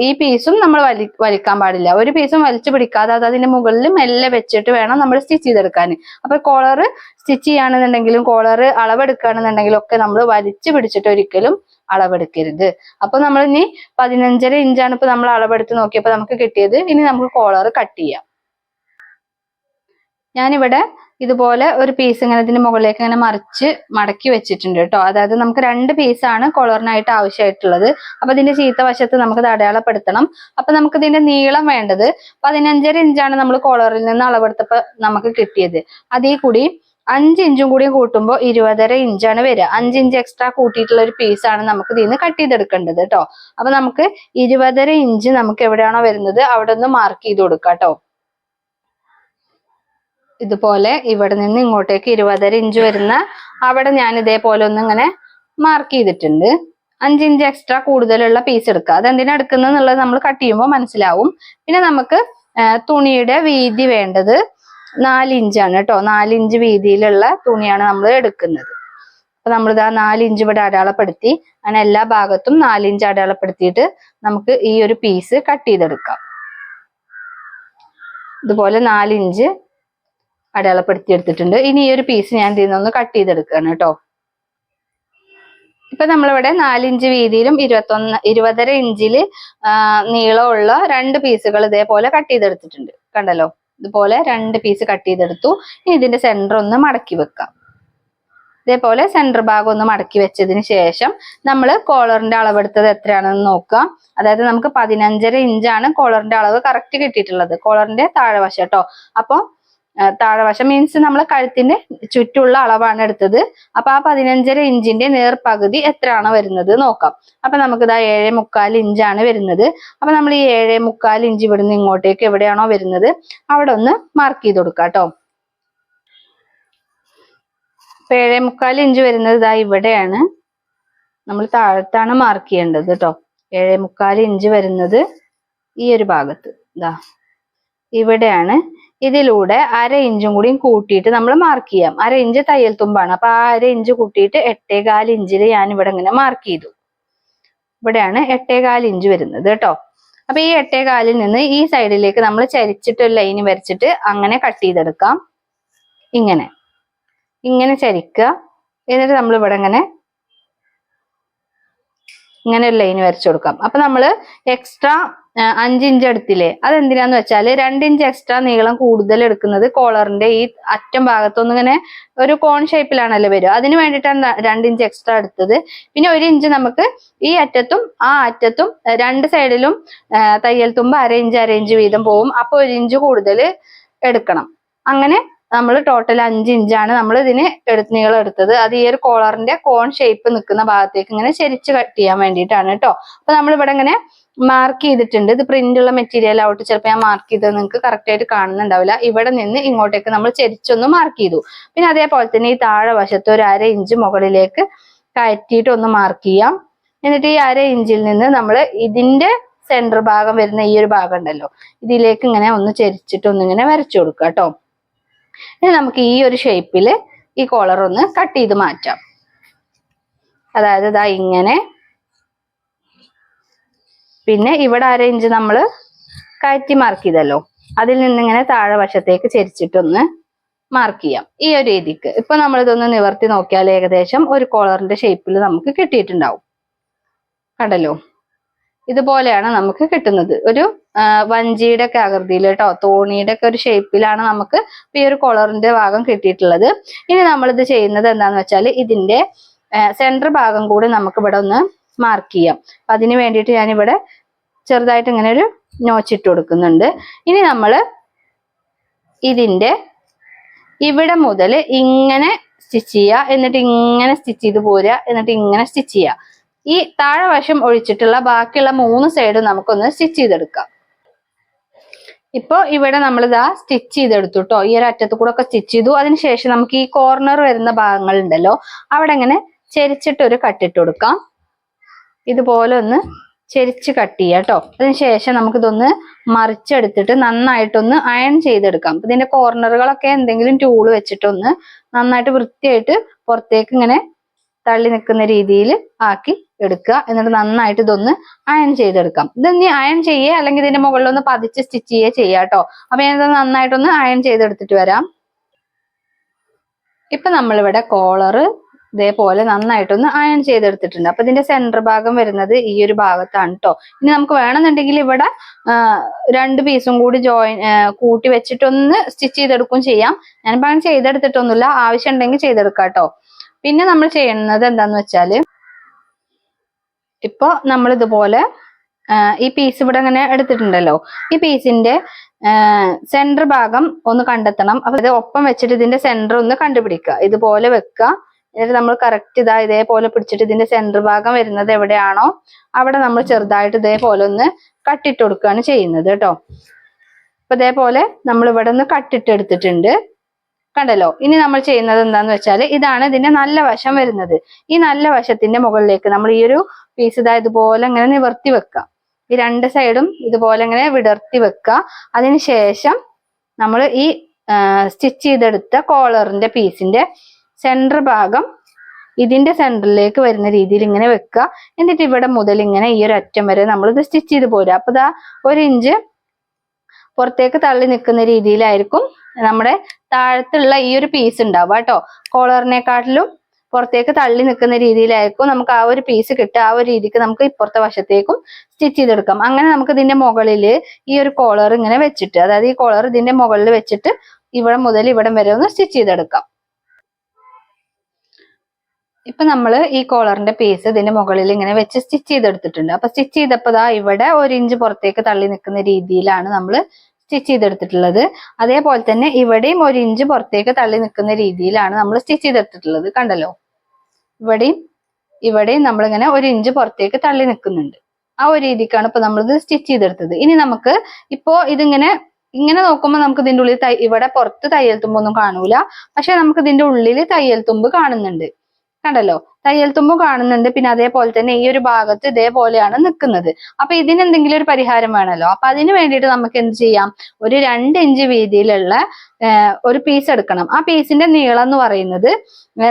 ഈ പീസും നമ്മൾ വലി വലിക്കാൻ പാടില്ല. ഒരു പീസും വലിച്ചു പിടിക്കാതെ അത് അതിന്റെ മുകളിൽ മെല്ലെ വെച്ചിട്ട് വേണം നമ്മൾ സ്റ്റിച്ച് ചെയ്തെടുക്കാൻ. അപ്പൊ കോളർ സ്റ്റിച്ച് ചെയ്യുകയാണെന്നുണ്ടെങ്കിലും കോളർ അളവെടുക്കുകയാണെന്നുണ്ടെങ്കിലും ഒക്കെ നമ്മൾ വലിച്ചു പിടിച്ചിട്ട് ഒരിക്കലും അളവെടുക്കരുത്. അപ്പൊ നമ്മൾ ഇനി പതിനഞ്ചര ഇഞ്ചാണ് ഇപ്പൊ നമ്മൾ അളവെടുത്ത് നോക്കിയപ്പോ നമുക്ക് കിട്ടിയത്. ഇനി നമുക്ക് കോളർ കട്ട് ചെയ്യാം. ഞാനിവിടെ ഇതുപോലെ ഒരു പീസ് ഇങ്ങനെ ഇതിന്റെ മുകളിലേക്ക് ഇങ്ങനെ മറിച്ച് മടക്കി വെച്ചിട്ടുണ്ട് കേട്ടോ. അതായത് നമുക്ക് രണ്ട് പീസാണ് കോളറിനായിട്ട് ആവശ്യമായിട്ടുള്ളത്. അപ്പൊ ഇതിന്റെ ചീത്ത വശത്ത് നമുക്ക് അടയാളപ്പെടുത്തണം. അപ്പൊ നമുക്ക് ഇതിന്റെ നീളം വേണ്ടത് പതിനഞ്ചര ഇഞ്ചാണ് നമ്മൾ കോളറിൽ നിന്ന് അളവെടുത്തപ്പോ നമുക്ക് കിട്ടിയത്. അതേ കൂടി അഞ്ച് ഇഞ്ചും കൂടി കൂട്ടുമ്പോൾ ഇരുപതര ഇഞ്ചാണ് വരിക. അഞ്ച് ഇഞ്ച് എക്സ്ട്രാ കൂട്ടിയിട്ടുള്ള ഒരു പീസാണ് നമുക്ക് ഇതിൽ നിന്ന് കട്ട് ചെയ്തെടുക്കേണ്ടത് കേട്ടോ അപ്പൊ നമുക്ക് ഇരുപതര ഇഞ്ച് നമുക്ക് എവിടെയാണോ വരുന്നത് അവിടെ ഒന്ന് മാർക്ക് ചെയ്ത് കൊടുക്കാം കേട്ടോ ഇതുപോലെ ഇവിടെ നിന്ന് ഇങ്ങോട്ടേക്ക് ഇരുപതര ഇഞ്ച് വരുന്ന അവിടെ ഞാൻ ഇതേപോലെ ഒന്ന് ഇങ്ങനെ മാർക്ക് ചെയ്തിട്ടുണ്ട്. അഞ്ച് ഇഞ്ച് എക്സ്ട്രാ കൂടുതലുള്ള പീസ് എടുക്കുക. അതെന്തിനാ എടുക്കുന്നത് എന്നുള്ളത് നമ്മൾ കട്ട് ചെയ്യുമ്പോൾ മനസ്സിലാവും. പിന്നെ നമുക്ക് തുണിയുടെ വീതി വേണ്ടത് നാല് ഇഞ്ചാണ് കേട്ടോ. നാല് ഇഞ്ച് വീതിയിലുള്ള തുണിയാണ് നമ്മൾ എടുക്കുന്നത്. അപ്പൊ നമ്മളിതാ നാല് ഇഞ്ച് ഇവിടെ അടയാളപ്പെടുത്തി അങ്ങനെ എല്ലാ ഭാഗത്തും നാല് ഇഞ്ച് അടയാളപ്പെടുത്തിയിട്ട് നമുക്ക് ഈ ഒരു പീസ് കട്ട് ചെയ്തെടുക്കാം. ഇതുപോലെ നാല് ഇഞ്ച് അടയാളപ്പെടുത്തി എടുത്തിട്ടുണ്ട്. ഇനി ഈ ഒരു പീസ് ഞാൻ ഇതിൽ നിന്നൊന്ന് കട്ട് ചെയ്തെടുക്കുകയാണ് കേട്ടോ. ഇപ്പൊ നമ്മളിവിടെ നാലിഞ്ച് വീതിയിലും ഇരുപത്തൊന്ന് ഇരുപതര ഇഞ്ചിൽ നീളമുള്ള രണ്ട് പീസുകൾ ഇതേപോലെ കട്ട് ചെയ്തെടുത്തിട്ടുണ്ട്. കണ്ടല്ലോ? ഇതുപോലെ രണ്ട് പീസ് കട്ട് ചെയ്തെടുത്തു. ഇനി ഇതിന്റെ സെന്റർ ഒന്ന് മടക്കി വെക്കാം. ഇതേപോലെ സെന്റർ ഭാഗം ഒന്ന് മടക്കി വെച്ചതിന് ശേഷം നമ്മൾ കോളറിന്റെ അളവെടുത്തത് എത്രയാണെന്ന് നോക്കുക അതായത് നമുക്ക് പതിനഞ്ചര ഇഞ്ചാണ് കോളറിന്റെ അളവ് കറക്റ്റ് കിട്ടിയിട്ടുള്ളത്. കോളറിന്റെ താഴെവശം കേട്ടോ അപ്പൊ ആ, താഴെവശം. മീൻസ് നമ്മൾ കഴുത്തിന്റെ ചുറ്റുള്ള അളവാണ് എടുത്തത്. അപ്പൊ ആ പതിനഞ്ചര ഇഞ്ചിന്റെ നേർപകുതി എത്രയാണ് വരുന്നത് നോക്കാം. അപ്പൊ നമുക്ക് ഇതാ ഏഴേ മുക്കാൽ ഇഞ്ചാണ് വരുന്നത്. അപ്പൊ നമ്മൾ ഈ ഏഴേ മുക്കാൽ ഇഞ്ച് ഇവിടുന്ന് ഇങ്ങോട്ടേക്ക് എവിടെയാണോ വരുന്നത്? അവിടെ ഒന്ന് മാർക്ക് ചെയ്ത് കൊടുക്കാം കേട്ടോ അപ്പൊ ഏഴേ മുക്കാൽ ഇഞ്ച് വരുന്നത് ഇതാ ഇവിടെയാണ്. നമ്മൾ താഴത്താണ് മാർക്ക് ചെയ്യേണ്ടത് കേട്ടോ ഏഴേ മുക്കാൽ ഇഞ്ച് വരുന്നത് ഈ ഒരു ഭാഗത്ത്. ഇതാ. ഇവിടെയാണ് ഇതിലൂടെ അര ഇഞ്ചും കൂടിയും കൂട്ടിയിട്ട് നമ്മൾ മാർക്ക് ചെയ്യാം. അര ഇഞ്ച് തയ്യൽ തുമ്പാണ്. അപ്പൊ ആ അര ഇഞ്ച് കൂട്ടിയിട്ട് എട്ടേകാൽ ഇഞ്ചിൽ ഞാൻ ഇവിടെ ഇങ്ങനെ മാർക്ക് ചെയ്തു. ഇവിടെയാണ് എട്ടേകാൽ ഇഞ്ച് വരുന്നത് കേട്ടോ. അപ്പൊ ഈ എട്ടേകാലിൽ നിന്ന് ഈ സൈഡിലേക്ക് നമ്മൾ ചരിച്ചിട്ട് ഒരു ലൈൻ വരച്ചിട്ട് അങ്ങനെ കട്ട് ചെയ്തെടുക്കാം. ഇങ്ങനെ. ഇങ്ങനെ ചരിക്കുക. എന്നിട്ട് നമ്മൾ ഇവിടെ ഇങ്ങനെ ഇങ്ങനെ ഒരു ലൈൻ വരച്ചു കൊടുക്കാം. അപ്പൊ നമ്മൾ എക്സ്ട്രാ അഞ്ച് ഇഞ്ച് എടുത്തില്ലേ അതെന്തിനാന്ന് വെച്ചാൽ രണ്ട് ഇഞ്ച് എക്സ്ട്രാ നീളം കൂടുതൽ എടുക്കുന്നത് കോളറിന്റെ ഈ അറ്റം ഭാഗത്തൊന്നും ഇങ്ങനെ ഒരു കോൺ ഷേപ്പിലാണല്ലോ വരുക. അതിന് വേണ്ടിയിട്ടാണ് രണ്ട് ഇഞ്ച് എക്സ്ട്രാ എടുത്തത്. പിന്നെ ഒരു ഇഞ്ച് നമുക്ക് ഈ അറ്റത്തും ആ അറ്റത്തും രണ്ട് സൈഡിലും തയ്യൽ തുമ്പ് അര ഇഞ്ച് അര ഇഞ്ച് വീതം പോവും. അപ്പൊ ഒരു ഇഞ്ച് കൂടുതൽ എടുക്കണം. അങ്ങനെ നമ്മൾ ടോട്ടൽ അഞ്ച് ഇഞ്ചാണ് നമ്മൾ ഇതിന് എടുത്ത് നീളം എടുത്തത്. അത് ഈ ഒരു കോളറിന്റെ കോൺ ഷേപ്പ് നിൽക്കുന്ന ഭാഗത്തേക്ക് ഇങ്ങനെ ശരിച്ച് കട്ട് ചെയ്യാൻ വേണ്ടിയിട്ടാണ് കേട്ടോ അപ്പൊ നമ്മൾ ഇവിടെ ഇങ്ങനെ മാർക്ക് ചെയ്തിട്ടുണ്ട്. ഇത് പ്രിന്റ് ഉള്ള മെറ്റീരിയൽ ആവട്ടെ ചിലപ്പോൾ ഞാൻ മാർക്ക് ചെയ്തത് നിങ്ങൾക്ക് കറക്റ്റ് ആയിട്ട് കാണുന്നുണ്ടാവില്ല. ഇവിടെ നിന്ന് ഇങ്ങോട്ടേക്ക് നമ്മൾ ചെരിച്ചൊന്ന് മാർക്ക് ചെയ്തു. പിന്നെ അതേപോലെ തന്നെ ഈ താഴെ വശത്ത് ഒരു അര ഇഞ്ച് മുകളിലേക്ക് കയറ്റിയിട്ട് ഒന്ന് മാർക്ക് ചെയ്യാം. എന്നിട്ട് ഈ അര ഇഞ്ചിൽ നിന്ന് നമ്മൾ ഇതിന്റെ സെന്റർ ഭാഗം വരുന്ന ഈ ഒരു ഭാഗം ഉണ്ടല്ലോ ഇതിലേക്ക് ഇങ്ങനെ ഒന്ന് ചെരിച്ചിട്ട് ഒന്നിങ്ങനെ വരച്ചു കൊടുക്കുക കേട്ടോ ഇനി നമുക്ക് ഈ ഒരു ഷേപ്പിൽ ഈ കോളർ ഒന്ന് കട്ട് ചെയ്ത് മാറ്റാം. അതായത് ഇതാ ഇങ്ങനെ. പിന്നെ ഇവിടെ അര ഇഞ്ച് നമ്മൾ കയറ്റി മാർക്ക് ചെയ്തല്ലോ. അതിൽ നിന്നിങ്ങനെ താഴെ വശത്തേക്ക് ചരിച്ചിട്ടൊന്ന് മാർക്ക് ചെയ്യാം. ഈ ഒരു രീതിക്ക്. ഇപ്പൊ നമ്മൾ ഇതൊന്ന് നിവർത്തി നോക്കിയാൽ ഏകദേശം ഒരു കോളറിന്റെ ഷേപ്പിൽ നമുക്ക് കിട്ടിയിട്ടുണ്ടാവും. കണ്ടല്ലോ? ഇതുപോലെയാണ് നമുക്ക് കിട്ടുന്നത്. ഒരു വഞ്ചിയുടെ ഒക്കെ ആകൃതിയിൽ കേട്ടോ. തോണിയുടെ ഒക്കെ ഒരു ഷേപ്പിലാണ് നമുക്ക് ഈ ഒരു കോളറിന്റെ ഭാഗം കിട്ടിയിട്ടുള്ളത്. ഇനി നമ്മളിത് ചെയ്യുന്നത് എന്താന്ന് വെച്ചാൽ ഇതിന്റെ സെന്റർ ഭാഗം കൂടി നമുക്ക് ഇവിടെ ഒന്ന് മാർക്ക് ചെയ്യാം. അപ്പൊ അതിന് വേണ്ടിയിട്ട് ഞാനിവിടെ ചെറുതായിട്ട് ഇങ്ങനെ ഒരു നോച്ചിട്ട് കൊടുക്കുന്നുണ്ട്. ഇനി നമ്മൾ ഇതിന്റെ ഇവിടെ മുതൽ ഇങ്ങനെ സ്റ്റിച്ച് ചെയ്യുക എന്നിട്ട് ഇങ്ങനെ സ്റ്റിച്ച് ചെയ്ത് പോരുക എന്നിട്ട് ഇങ്ങനെ സ്റ്റിച്ച് ചെയ്യുക. ഈ താഴെ വശം ഒഴിച്ചിട്ടുള്ള ബാക്കിയുള്ള മൂന്ന് സൈഡും നമുക്കൊന്ന് സ്റ്റിച്ച് ചെയ്തെടുക്കാം. ഇപ്പൊ ഇവിടെ നമ്മൾ ഇതാ സ്റ്റിച്ച് ചെയ്തെടുത്തു കേട്ടോ ഈ ഒരു അറ്റത്ത് കൂടെ ഒക്കെ സ്റ്റിച്ച് ചെയ്തു അതിനുശേഷം നമുക്ക് ഈ കോർണർ വരുന്ന ഭാഗങ്ങൾ ഉണ്ടല്ലോ അവിടെ ഇങ്ങനെ ചെരിച്ചിട്ട് ഒരു കട്ടിട്ട് കൊടുക്കാം. ഇതുപോലെ ഒന്ന് ചെരിച്ച് കട്ട് ചെയ്യാം കേട്ടോ അതിനുശേഷം നമുക്കിതൊന്ന് മറിച്ചെടുത്തിട്ട് നന്നായിട്ടൊന്ന് അയൺ ചെയ്തെടുക്കാം. ഇതിന്റെ കോർണറുകളൊക്കെ എന്തെങ്കിലും ടൂൾ വെച്ചിട്ടൊന്ന് നന്നായിട്ട് വൃത്തിയായിട്ട് പുറത്തേക്ക് ഇങ്ങനെ തള്ളി നിൽക്കുന്ന രീതിയിൽ ആക്കി എടുക്കുക. എന്നിട്ട് നന്നായിട്ട് ഇതൊന്ന് അയൺ ചെയ്തെടുക്കാം. ഇത് ഇനി അയൺ ചെയ്യേ അല്ലെങ്കിൽ ഇതിന്റെ മുകളിലൊന്ന് പതിച്ച് സ്റ്റിച്ച് ചെയ്യേ ചെയ്യാട്ടോ അപ്പൊ ഞാനിത് നന്നായിട്ടൊന്ന് അയൺ ചെയ്തെടുത്തിട്ട് വരാം. ഇപ്പൊ നമ്മളിവിടെ കോളറ് ഇതേപോലെ നന്നായിട്ടൊന്ന് അയൺ ചെയ്തെടുത്തിട്ടുണ്ട്. അപ്പൊ ഇതിന്റെ സെന്റർ ഭാഗം വരുന്നത് ഈ ഒരു ഭാഗത്താണ് കേട്ടോ ഇനി നമുക്ക് വേണമെന്നുണ്ടെങ്കിൽ ഇവിടെ രണ്ട് പീസും കൂടി ജോയിൻ കൂട്ടി വെച്ചിട്ടൊന്ന് സ്റ്റിച്ച് ചെയ്തെടുക്കും ചെയ്യാം. ഞാനിപ്പോ അങ്ങനെ ചെയ്തെടുത്തിട്ടൊന്നുമില്ല. ആവശ്യമുണ്ടെങ്കിൽ ചെയ്തെടുക്കാം കേട്ടോ പിന്നെ നമ്മൾ ചെയ്യുന്നത് എന്താന്ന് വെച്ചാൽ ഇപ്പൊ നമ്മൾ ഇതുപോലെ ഈ പീസ് ഇവിടെ അങ്ങനെ എടുത്തിട്ടുണ്ടല്ലോ. ഈ പീസിന്റെ സെന്റർ ഭാഗം ഒന്ന് കണ്ടെത്തണം. അപ്പൊ ഇത് ഒപ്പം വെച്ചിട്ട് ഇതിന്റെ സെന്റർ ഒന്ന് കണ്ടുപിടിക്കുക. ഇതുപോലെ വെക്കുക. എന്നിട്ട് നമ്മൾ കറക്റ്റ് ഇതാ ഇതേപോലെ പിടിച്ചിട്ട് ഇതിന്റെ സെന്റർ ഭാഗം വരുന്നത് എവിടെയാണോ അവിടെ നമ്മൾ ചെറുതായിട്ട് ഇതേപോലെ ഒന്ന് കട്ടിട്ട് കൊടുക്കുകയാണ് ചെയ്യുന്നത് കേട്ടോ. അപ്പൊ ഇതേപോലെ നമ്മൾ ഇവിടെ ഒന്ന് കട്ടിട്ട് എടുത്തിട്ടുണ്ട്. കണ്ടല്ലോ? ഇനി നമ്മൾ ചെയ്യുന്നത് എന്താന്ന് വെച്ചാൽ ഇതാണ് ഇതിന്റെ നല്ല വശം വരുന്നത്. ഈ നല്ല വശത്തിന്റെ മുകളിലേക്ക് നമ്മൾ ഈ ഒരു പീസ് ഇതാ ഇതുപോലെ ഇങ്ങനെ നിവർത്തി വെക്കുക. ഈ രണ്ട് സൈഡും ഇതുപോലെ ഇങ്ങനെ വിടർത്തി വെക്കുക. അതിനുശേഷം നമ്മൾ ഈ സ്റ്റിച്ച് ചെയ്തെടുത്ത കോളറിന്റെ പീസിന്റെ സെന്റർ ഭാഗം ഇതിന്റെ സെന്ററിലേക്ക് വരുന്ന രീതിയിൽ ഇങ്ങനെ വെക്കുക. എന്നിട്ട് ഇവിടെ മുതൽ ഇങ്ങനെ ഈ ഒരു അറ്റം വരെ നമ്മൾ ഇത് സ്റ്റിച്ച് ചെയ്ത് പോരുക. അപ്പൊ ഇതാ ഒരു ഇഞ്ച് പുറത്തേക്ക് തള്ളി നിൽക്കുന്ന രീതിയിലായിരിക്കും നമ്മുടെ താഴത്തുള്ള ഈ ഒരു പീസ് ഉണ്ടാവുക കേട്ടോ. കോളറിനെക്കാട്ടിലും പുറത്തേക്ക് തള്ളി നിൽക്കുന്ന രീതിയിലായിരിക്കും നമുക്ക് ആ ഒരു പീസ് കിട്ടുക. ആ ഒരു രീതിക്ക് നമുക്ക് ഇപ്പുറത്തെ വശത്തേക്കും സ്റ്റിച്ച് ചെയ്തെടുക്കാം. അങ്ങനെ നമുക്ക് ഇതിന്റെ മുകളിൽ ഈ ഒരു കോളർ ഇങ്ങനെ വെച്ചിട്ട് അതായത് ഈ കോളർ ഇതിന്റെ മുകളിൽ വെച്ചിട്ട് ഇവിടെ മുതൽ ഇവിടം വരെ ഒന്ന് സ്റ്റിച്ച് ചെയ്തെടുക്കാം. ഇപ്പൊ നമ്മൾ ഈ കോളറിന്റെ പീസ് ഇതിന്റെ മുകളിൽ ഇങ്ങനെ വെച്ച് സ്റ്റിച്ച് ചെയ്തെടുത്തിട്ടുണ്ട്. അപ്പൊ സ്റ്റിച്ച് ചെയ്തപ്പോ ഇവിടെ ഒരു ഇഞ്ച് പുറത്തേക്ക് തള്ളി നിൽക്കുന്ന രീതിയിലാണ് നമ്മൾ സ്റ്റിച്ച് ചെയ്തെടുത്തിട്ടുള്ളത്. അതേപോലെ തന്നെ ഇവിടെയും ഒരു ഇഞ്ച് പുറത്തേക്ക് തള്ളി നിൽക്കുന്ന രീതിയിലാണ് നമ്മൾ സ്റ്റിച്ച് ചെയ്തെടുത്തിട്ടുള്ളത്. കണ്ടല്ലോ? ഇവിടെയും ഇവിടെയും നമ്മളിങ്ങനെ ഒരു ഇഞ്ച് പുറത്തേക്ക് തള്ളി നിൽക്കുന്നുണ്ട്. ആ ഒരു രീതിക്കാണ് ഇപ്പൊ നമ്മളിത് സ്റ്റിച്ച് ചെയ്തെടുത്തത്. ഇനി നമുക്ക് ഇപ്പോ ഇതിങ്ങനെ ഇങ്ങനെ നോക്കുമ്പോൾ നമുക്ക് ഇതിന്റെ ഉള്ളിൽ ഇവിടെ പുറത്ത് തയ്യൽ തുമ്പൊന്നും കാണൂല. പക്ഷെ നമുക്ക് ഇതിന്റെ ഉള്ളിൽ തയ്യൽ തുമ്പ് കാണുന്നുണ്ട്. കണ്ടല്ലോ? തയ്യൽ തുമ്പ് കാണുന്നുണ്ട്. പിന്നെ അതേപോലെ തന്നെ ഈ ഒരു ഭാഗത്ത് ഇതേപോലെയാണ് നിൽക്കുന്നത് അപ്പൊ ഇതിന് എന്തെങ്കിലും ഒരു പരിഹാരം വേണമല്ലോ? അപ്പൊ അതിന് വേണ്ടിയിട്ട് നമുക്ക് എന്ത് ചെയ്യാം? ഒരു രണ്ട് ഇഞ്ച് വീതിയിലുള്ള ഒരു പീസ് എടുക്കണം. ആ പീസിന്റെ നീളം എന്ന് പറയുന്നത്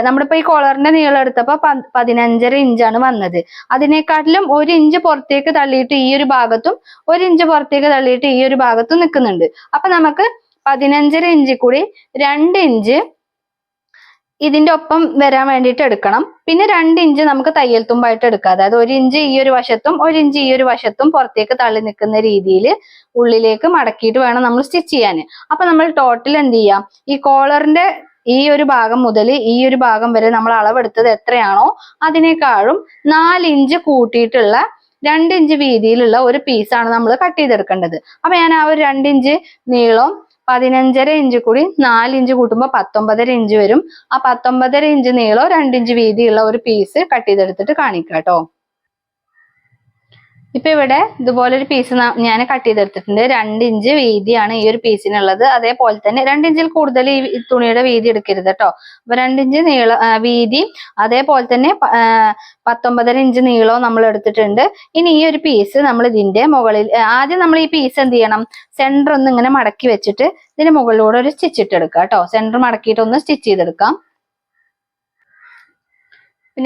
നമ്മളിപ്പോ ഈ കോളറിന്റെ നീളം എടുത്തപ്പോ പതിനഞ്ചര ഇഞ്ചാണ് വന്നത്. അതിനെക്കാട്ടിലും ഒരു ഇഞ്ച് പുറത്തേക്ക് തള്ളിയിട്ട് ഈ ഒരു ഭാഗത്തും ഒരു ഇഞ്ച് പുറത്തേക്ക് തള്ളിയിട്ട് ഈ ഒരു ഭാഗത്തും നിൽക്കുന്നുണ്ട്. അപ്പൊ നമുക്ക് പതിനഞ്ചര ഇഞ്ചിൽ കൂടി രണ്ട് ഇഞ്ച് ഇതിന്റെ ഒപ്പം വരാൻ വേണ്ടിയിട്ട് എടുക്കണം. പിന്നെ രണ്ട് ഇഞ്ച് നമുക്ക് തയ്യൽ തുമ്പായിട്ട് എടുക്കാം. അതായത് ഒരു ഇഞ്ച് ഈ ഒരു വശത്തും ഒരു ഇഞ്ച് ഈ ഒരു വശത്തും പുറത്തേക്ക് തള്ളി നിൽക്കുന്ന രീതിയിൽ ഉള്ളിലേക്ക് മടക്കിയിട്ട് വേണം നമ്മൾ സ്റ്റിച്ച് ചെയ്യാൻ. അപ്പൊ നമ്മൾ ടോട്ടൽ എന്ത് ചെയ്യാം? ഈ കോളറിന്റെ ഈ ഒരു ഭാഗം മുതൽ ഈ ഒരു ഭാഗം വരെ നമ്മൾ അളവെടുത്തത് എത്രയാണോ അതിനേക്കാളും നാല് ഇഞ്ച് കൂട്ടിയിട്ടുള്ള രണ്ട് ഇഞ്ച് വീതിയിലുള്ള ഒരു പീസാണ് നമ്മൾ കട്ട് ചെയ്തെടുക്കേണ്ടത്. അപ്പൊ ഞാൻ ആ ഒരു രണ്ട് ഇഞ്ച് നീളം പതിനഞ്ചര ഇഞ്ച് കൂടി നാല് ഇഞ്ച് കൂട്ടുമ്പോൾ പത്തൊമ്പതര ഇഞ്ച് വരും. ആ പത്തൊമ്പതര ഇഞ്ച് നീളം രണ്ട് ഇഞ്ച് വീതിയുള്ള ഒരു പീസ് കട്ട് ചെയ്തെടുത്തിട്ട് കാണിക്കാം കേട്ടോ. ഇപ്പൊ ഇവിടെ ഇതുപോലെ ഒരു പീസ് ഞാൻ കട്ട് ചെയ്തെടുത്തിട്ടുണ്ട്. രണ്ട് ഇഞ്ച് വീതിയാണ് ഈ ഒരു പീസിനുള്ളത് അതേപോലെ തന്നെ രണ്ട് ഇഞ്ചിൽ കൂടുതൽ ഈ തുണിയുടെ വീതി എടുക്കരുത് കേട്ടോ അപ്പൊ രണ്ട് ഇഞ്ച് നീള വീതി അതേപോലെ തന്നെ പത്തൊമ്പതര ഇഞ്ച് നീളവും നമ്മൾ എടുത്തിട്ടുണ്ട്. ഇനി ഈ ഒരു പീസ് നമ്മൾ ഇതിന്റെ മുകളിൽ ആദ്യം നമ്മൾ ഈ പീസ് എന്ത് ചെയ്യണം? സെന്റർ ഒന്ന് ഇങ്ങനെ മടക്കി വെച്ചിട്ട് ഇതിന്റെ മുകളിലൂടെ ഒരു സ്റ്റിച്ച് ഇട്ടെടുക്കാം കേട്ടോ സെന്റർ മടക്കിയിട്ട് ഒന്ന് സ്റ്റിച്ച് ചെയ്തെടുക്കാം.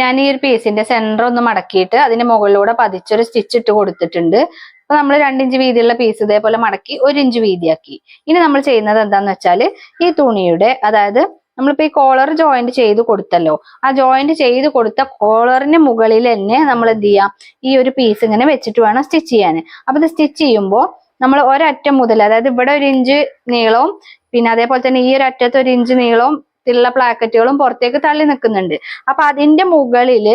ഞാൻ ഈ ഒരു പീസിന്റെ സെന്റർ ഒന്ന് മടക്കിയിട്ട് അതിന്റെ മുകളിലൂടെ പതിച്ചൊരു സ്റ്റിച്ച് ഇട്ട് കൊടുത്തിട്ടുണ്ട്. അപ്പൊ നമ്മൾ രണ്ടിഞ്ച് വീതിയുള്ള പീസ് ഇതേപോലെ മടക്കി ഒരു ഇഞ്ച് വീതിയാക്കി. ഇനി നമ്മൾ ചെയ്യുന്നത് എന്താന്ന് വെച്ചാൽ ഈ തുണിയുടെ അതായത് നമ്മളിപ്പോ ഈ കോളർ ജോയിന്റ് ചെയ്ത് കൊടുത്തല്ലോ. ആ ജോയിന്റ് ചെയ്ത് കൊടുത്ത കോളറിന് മുകളിൽ തന്നെ നമ്മൾ എന്ത് ചെയ്യാം? ഈ ഒരു പീസ് ഇങ്ങനെ വെച്ചിട്ട് വേണം സ്റ്റിച്ച് ചെയ്യാൻ അപ്പൊ ഇത് സ്റ്റിച്ച് ചെയ്യുമ്പോൾ നമ്മൾ ഒരറ്റം മുതൽ അതായത് ഇവിടെ ഒരു ഇഞ്ച് നീളവും പിന്നെ അതേപോലെ തന്നെ ഈ ഒരു അറ്റത്ത് ഒരു ഇഞ്ച് നീളവും ഉള്ള പ്ലാക്കറ്റുകളും പുറത്തേക്ക് തള്ളി നിൽക്കുന്നുണ്ട്. അപ്പൊ അതിന്റെ മുകളിൽ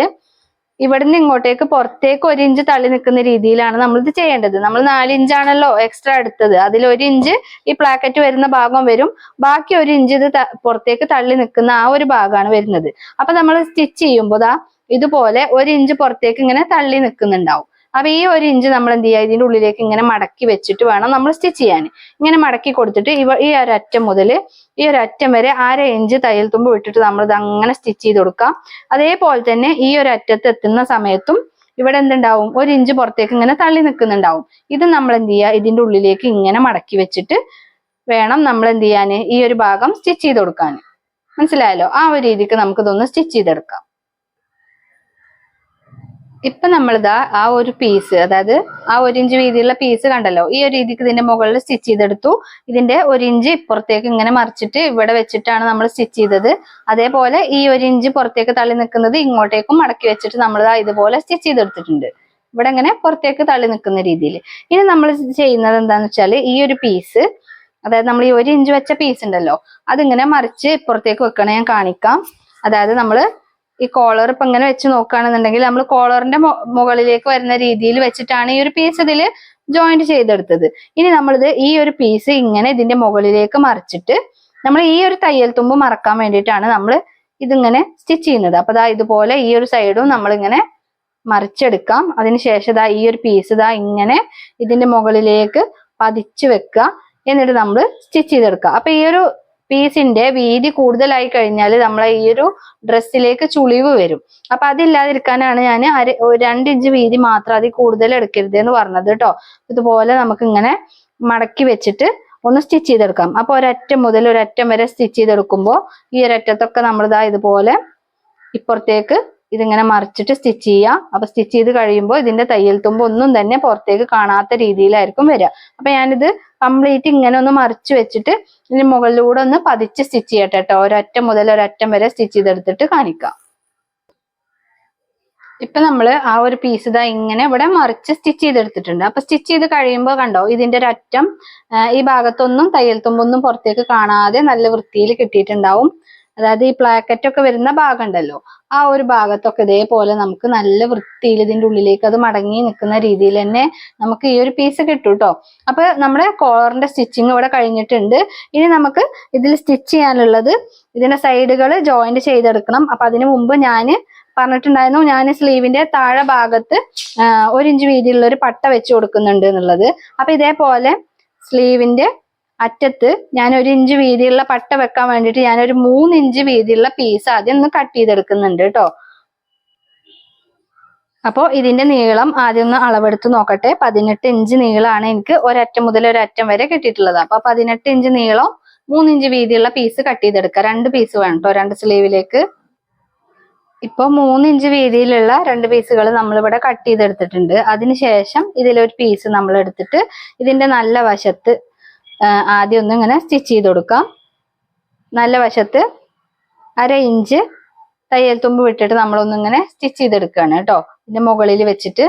ഇവിടുന്ന് ഇങ്ങോട്ടേക്ക് പുറത്തേക്ക് ഒരു ഇഞ്ച് തള്ളി നിൽക്കുന്ന രീതിയിലാണ് നമ്മൾ ഇത് ചെയ്യേണ്ടത്. നമ്മൾ നാല് ഇഞ്ചാണല്ലോ എക്സ്ട്രാ എടുത്തത്. അതിൽ ഒരു ഇഞ്ച് ഈ പ്ലാക്കറ്റ് വരുന്ന ഭാഗം വരും. ബാക്കി ഒരു ഇഞ്ച് ഇത് പുറത്തേക്ക് തള്ളി നിൽക്കുന്ന ആ ഒരു ഭാഗമാണ് വരുന്നത്. അപ്പൊ നമ്മൾ സ്റ്റിച്ച് ചെയ്യുമ്പോൾ ദാ ഇതുപോലെ ഒരു ഇഞ്ച് പുറത്തേക്ക് ഇങ്ങനെ തള്ളി നിൽക്കുന്നുണ്ടാവും. അപ്പൊ ഈ ഒരു ഇഞ്ച് നമ്മൾ എന്ത് ചെയ്യുക? ഇതിന്റെ ഉള്ളിലേക്ക് ഇങ്ങനെ മടക്കി വെച്ചിട്ട് വേണം നമ്മൾ സ്റ്റിച്ച് ചെയ്യാൻ. ഇങ്ങനെ മടക്കി കൊടുത്തിട്ട് ഈ ഒരു അറ്റം മുതൽ ഈ ഒരു അറ്റം വരെ അര ഇഞ്ച് തയ്യൽ തുമ്പ് വിട്ടിട്ട് നമ്മൾ ഇത് അങ്ങനെ സ്റ്റിച്ച് ചെയ്ത് കൊടുക്കാം. അതേപോലെ തന്നെ ഈ ഒരു അറ്റത്ത് എത്തുന്ന സമയത്തും ഇവിടെ എന്തുണ്ടാവും? ഒരു ഇഞ്ച് പുറത്തേക്ക് ഇങ്ങനെ തള്ളി നിൽക്കുന്നുണ്ടാവും. ഇത് നമ്മൾ എന്ത് ചെയ്യുക? ഇതിന്റെ ഉള്ളിലേക്ക് ഇങ്ങനെ മടക്കി വെച്ചിട്ട് വേണം നമ്മൾ എന്ത് ചെയ്യാൻ ഈ ഒരു ഭാഗം സ്റ്റിച്ച് ചെയ്ത് കൊടുക്കാൻ. മനസ്സിലായല്ലോ? ആ ഒരു രീതിക്ക് നമുക്ക് ഇതൊന്ന് സ്റ്റിച്ച് ചെയ്തെടുക്കാം. ഇപ്പൊ നമ്മളിതാ ആ ഒരു പീസ് അതായത് ആ ഒരു ഇഞ്ച് വീതിയുള്ള പീസ് കണ്ടല്ലോ. ഈ ഒരു രീതിക്ക് ഇതിന്റെ മുകളിൽ സ്റ്റിച്ച് ചെയ്തെടുത്തു. ഇതിന്റെ ഒരു ഇഞ്ച് ഇപ്പുറത്തേക്ക് ഇങ്ങനെ മറിച്ചിട്ട് ഇവിടെ വെച്ചിട്ടാണ് നമ്മൾ സ്റ്റിച്ച് ചെയ്തത്. അതേപോലെ ഈ ഒരു ഇഞ്ച് പുറത്തേക്ക് തള്ളി നിൽക്കുന്നത് ഇങ്ങോട്ടേക്കും മടക്കി വെച്ചിട്ട് നമ്മൾ ഇതുപോലെ സ്റ്റിച്ച് ചെയ്തെടുത്തിട്ടുണ്ട്. ഇവിടെ ഇങ്ങനെ പുറത്തേക്ക് തള്ളി നിൽക്കുന്ന രീതിയിൽ. ഇനി നമ്മൾ ചെയ്യുന്നത് എന്താന്ന് വെച്ചാൽ ഈ ഒരു പീസ് അതായത് നമ്മൾ ഈ ഒരു ഇഞ്ച് വെച്ച പീസ് ഉണ്ടല്ലോ അതിങ്ങനെ മറിച്ച് ഇപ്പുറത്തേക്ക് വെക്കണേ ഞാൻ കാണിക്കാം. അതായത് നമ്മൾ ഈ കോളർ ഇപ്പൊ ഇങ്ങനെ വെച്ച് നോക്കുകയാണെന്നുണ്ടെങ്കിൽ നമ്മൾ കോളറിന്റെ മുകളിലേക്ക് വരുന്ന രീതിയിൽ വെച്ചിട്ടാണ് ഈ ഒരു പീസ് ഇതിൽ ജോയിന്റ് ചെയ്തെടുത്തത്. ഇനി നമ്മളിത് ഈ ഒരു പീസ് ഇങ്ങനെ ഇതിന്റെ മുകളിലേക്ക് മറിച്ചിട്ട് നമ്മൾ ഈ ഒരു തയ്യൽ തുമ്പ് മറക്കാൻ വേണ്ടിയിട്ടാണ് നമ്മൾ ഇതിങ്ങനെ സ്റ്റിച്ച് ചെയ്യുന്നത്. അപ്പൊ ദാ ഇതുപോലെ ഈ ഒരു സൈഡും നമ്മളിങ്ങനെ മറിച്ചെടുക്കാം. അതിനുശേഷം ദാ ഈ ഒരു പീസ് ദാ ഇങ്ങനെ ഇതിന്റെ മുകളിലേക്ക് പതിച്ചു വെക്കുക. എന്നിട്ട് നമ്മൾ സ്റ്റിച്ച് ചെയ്തെടുക്കുക. അപ്പൊ ഈ ഒരു പീസിന്റെ വീതി കൂടുതലായി കഴിഞ്ഞാൽ നമ്മളെ ഈ ഒരു ഡ്രസ്സിലേക്ക് ചുളിവ് വരും. അപ്പൊ അതില്ലാതിരിക്കാനാണ് ഞാൻ അര രണ്ട് വീതി മാത്രം അതിൽ കൂടുതൽ എടുക്കരുത് എന്ന് പറഞ്ഞത് കേട്ടോ ഇതുപോലെ നമുക്ക് ഇങ്ങനെ മടക്കി വെച്ചിട്ട് ഒന്ന് സ്റ്റിച്ച് ചെയ്തെടുക്കാം. അപ്പൊ ഒരറ്റം മുതൽ ഒരറ്റം വരെ സ്റ്റിച്ച് ചെയ്തെടുക്കുമ്പോൾ ഈ ഒരറ്റത്തൊക്കെ നമ്മളിതാ ഇതുപോലെ ഇപ്പുറത്തേക്ക് ഇതിങ്ങനെ മറിച്ചിട്ട് സ്റ്റിച്ച് ചെയ്യുക അപ്പൊ സ്റ്റിച്ച് ചെയ്ത് കഴിയുമ്പോൾ ഇതിന്റെ തയ്യൽ തുമ്പ് ഒന്നും തന്നെ പുറത്തേക്ക് കാണാത്ത രീതിയിലായിരിക്കും വരിക. അപ്പൊ ഞാനിത് കംപ്ലീറ്റ് ഇങ്ങനെ ഒന്ന് മറിച്ച് വെച്ചിട്ട് ഇതിന് മുകളിലൂടെ ഒന്ന് പതിച്ച് സ്റ്റിച്ച് ചെയ്യട്ടെ കേട്ടോ. ഒരറ്റം മുതൽ ഒരറ്റം വരെ സ്റ്റിച്ച് ചെയ്തെടുത്തിട്ട് കാണിക്കാം. ഇപ്പൊ നമ്മൾ ആ ഒരു പീസ് ഇതാ ഇങ്ങനെ ഇവിടെ മറിച്ച് സ്റ്റിച്ച് ചെയ്തെടുത്തിട്ടുണ്ട്. അപ്പൊ സ്റ്റിച്ച് ചെയ്ത് കഴിയുമ്പോൾ കണ്ടോ ഇതിന്റെ ഒരറ്റം ഈ ഭാഗത്തൊന്നും തയ്യൽ തുമ്പൊന്നും പുറത്തേക്ക് കാണാതെ നല്ല വൃത്തിയിൽ കിട്ടിയിട്ടുണ്ടാവും. അതായത് ഈ പ്ലാക്കറ്റ് ഒക്കെ വരുന്ന ഭാഗം ഉണ്ടല്ലോ ആ ഒരു ഭാഗത്തൊക്കെ ഇതേപോലെ നമുക്ക് നല്ല വൃത്തിയിൽ ഇതിന്റെ ഉള്ളിലേക്ക് അത് മടങ്ങി നിൽക്കുന്ന രീതിയിൽ തന്നെ നമുക്ക് ഈ ഒരു പീസ് കിട്ടും കേട്ടോ അപ്പൊ നമ്മുടെ കോളറിന്റെ സ്റ്റിച്ചിങ് ഇവിടെ കഴിഞ്ഞിട്ടുണ്ട്. ഇനി നമുക്ക് ഇതിൽ സ്റ്റിച്ച് ചെയ്യാനുള്ളത് ഇതിന്റെ സൈഡുകൾ ജോയിന്റ് ചെയ്തെടുക്കണം. അപ്പൊ അതിനു മുമ്പ് ഞാൻ പറഞ്ഞിട്ടുണ്ടായിരുന്നു ഞാൻ സ്ലീവിന്റെ താഴെ ഭാഗത്ത് ഒരു ഇഞ്ച് വീതിയുള്ള ഒരു പട്ട വെച്ച് കൊടുക്കുന്നുണ്ട് എന്നുള്ളത്. അപ്പൊ ഇതേപോലെ സ്ലീവിന്റെ അറ്റത്ത് ഞാൻ ഒരു ഇഞ്ച് വീതിയുള്ള പട്ട വെക്കാൻ വേണ്ടിയിട്ട് ഞാൻ ഒരു മൂന്ന് ഇഞ്ച് വീതിയുള്ള പീസ് ആദ്യം ഒന്ന് കട്ട് ചെയ്തെടുക്കുന്നുണ്ട് കേട്ടോ. അപ്പോൾ ഇതിന്റെ നീളം ആദ്യം ഒന്ന് അളവെടുത്ത് നോക്കട്ടെ. പതിനെട്ട് ഇഞ്ച് നീളമാണ് എനിക്ക് ഒരറ്റം മുതൽ ഒരറ്റം വരെ കിട്ടിയിട്ടുള്ളത്. അപ്പൊ പതിനെട്ട് ഇഞ്ച് നീളം മൂന്ന് ഇഞ്ച് വീതിയുള്ള പീസ് കട്ട് ചെയ്തെടുക്കുക. രണ്ട് പീസ് വേണം കേട്ടോ രണ്ട് സ്ലീവിലേക്ക് ഇപ്പൊ മൂന്ന് ഇഞ്ച് വീതിയിലുള്ള രണ്ട് പീസുകൾ നമ്മളിവിടെ കട്ട് ചെയ്തെടുത്തിട്ടുണ്ട്. അതിനുശേഷം ഇതിലൊരു പീസ് നമ്മൾ എടുത്തിട്ട് ഇതിന്റെ നല്ല വശത്ത് ആദ്യം ഒന്ന് ഇങ്ങനെ സ്റ്റിച്ച് ചെയ്ത് കൊടുക്കാം. നല്ല വശത്ത് അര ഇഞ്ച് തയ്യൽ തുമ്പ് വിട്ടിട്ട് നമ്മൾ ഇങ്ങനെ സ്റ്റിച്ച് ചെയ്തെടുക്കുകയാണ് കേട്ടോ. ഇതിന്റെ മുകളിൽ വെച്ചിട്ട്.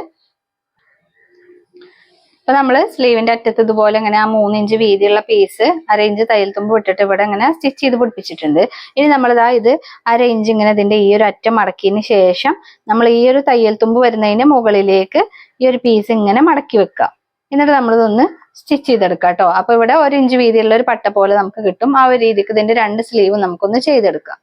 ഇപ്പൊ നമ്മൾ സ്ലീവിന്റെ അറ്റത്ത് ഇതുപോലെ ഇങ്ങനെ ആ മൂന്ന് ഇഞ്ച് വീതിയുള്ള പീസ് അര ഇഞ്ച് തയ്യൽ തുമ്പ് വിട്ടിട്ട് ഇവിടെ ഇങ്ങനെ സ്റ്റിച്ച് ചെയ്ത് പിടിപ്പിച്ചിട്ടുണ്ട്. ഇനി നമ്മളിതാ ഇത് അര ഇഞ്ച് ഇങ്ങനെ ഇതിന്റെ ഈ ഒരു അറ്റം മടക്കിയതിന് ശേഷം നമ്മൾ ഈ ഒരു തയ്യൽ തുമ്പ് വരുന്നതിന് മുകളിലേക്ക് ഈ ഒരു പീസ് ഇങ്ങനെ മടക്കി വെക്കുക. എന്നിട്ട് നമ്മളിതൊന്ന് സ്റ്റിച്ച് ചെയ്തെടുക്കാം കേട്ടോ അപ്പൊ ഇവിടെ ഒരു ഇഞ്ച് വീതിയുള്ള ഒരു പട്ട പോലെ നമുക്ക് കിട്ടും. ആ ഒരു രീതിക്ക് ഇതിന്റെ രണ്ട് സ്ലീവ് നമുക്കൊന്ന് ചെയ്തെടുക്കാം.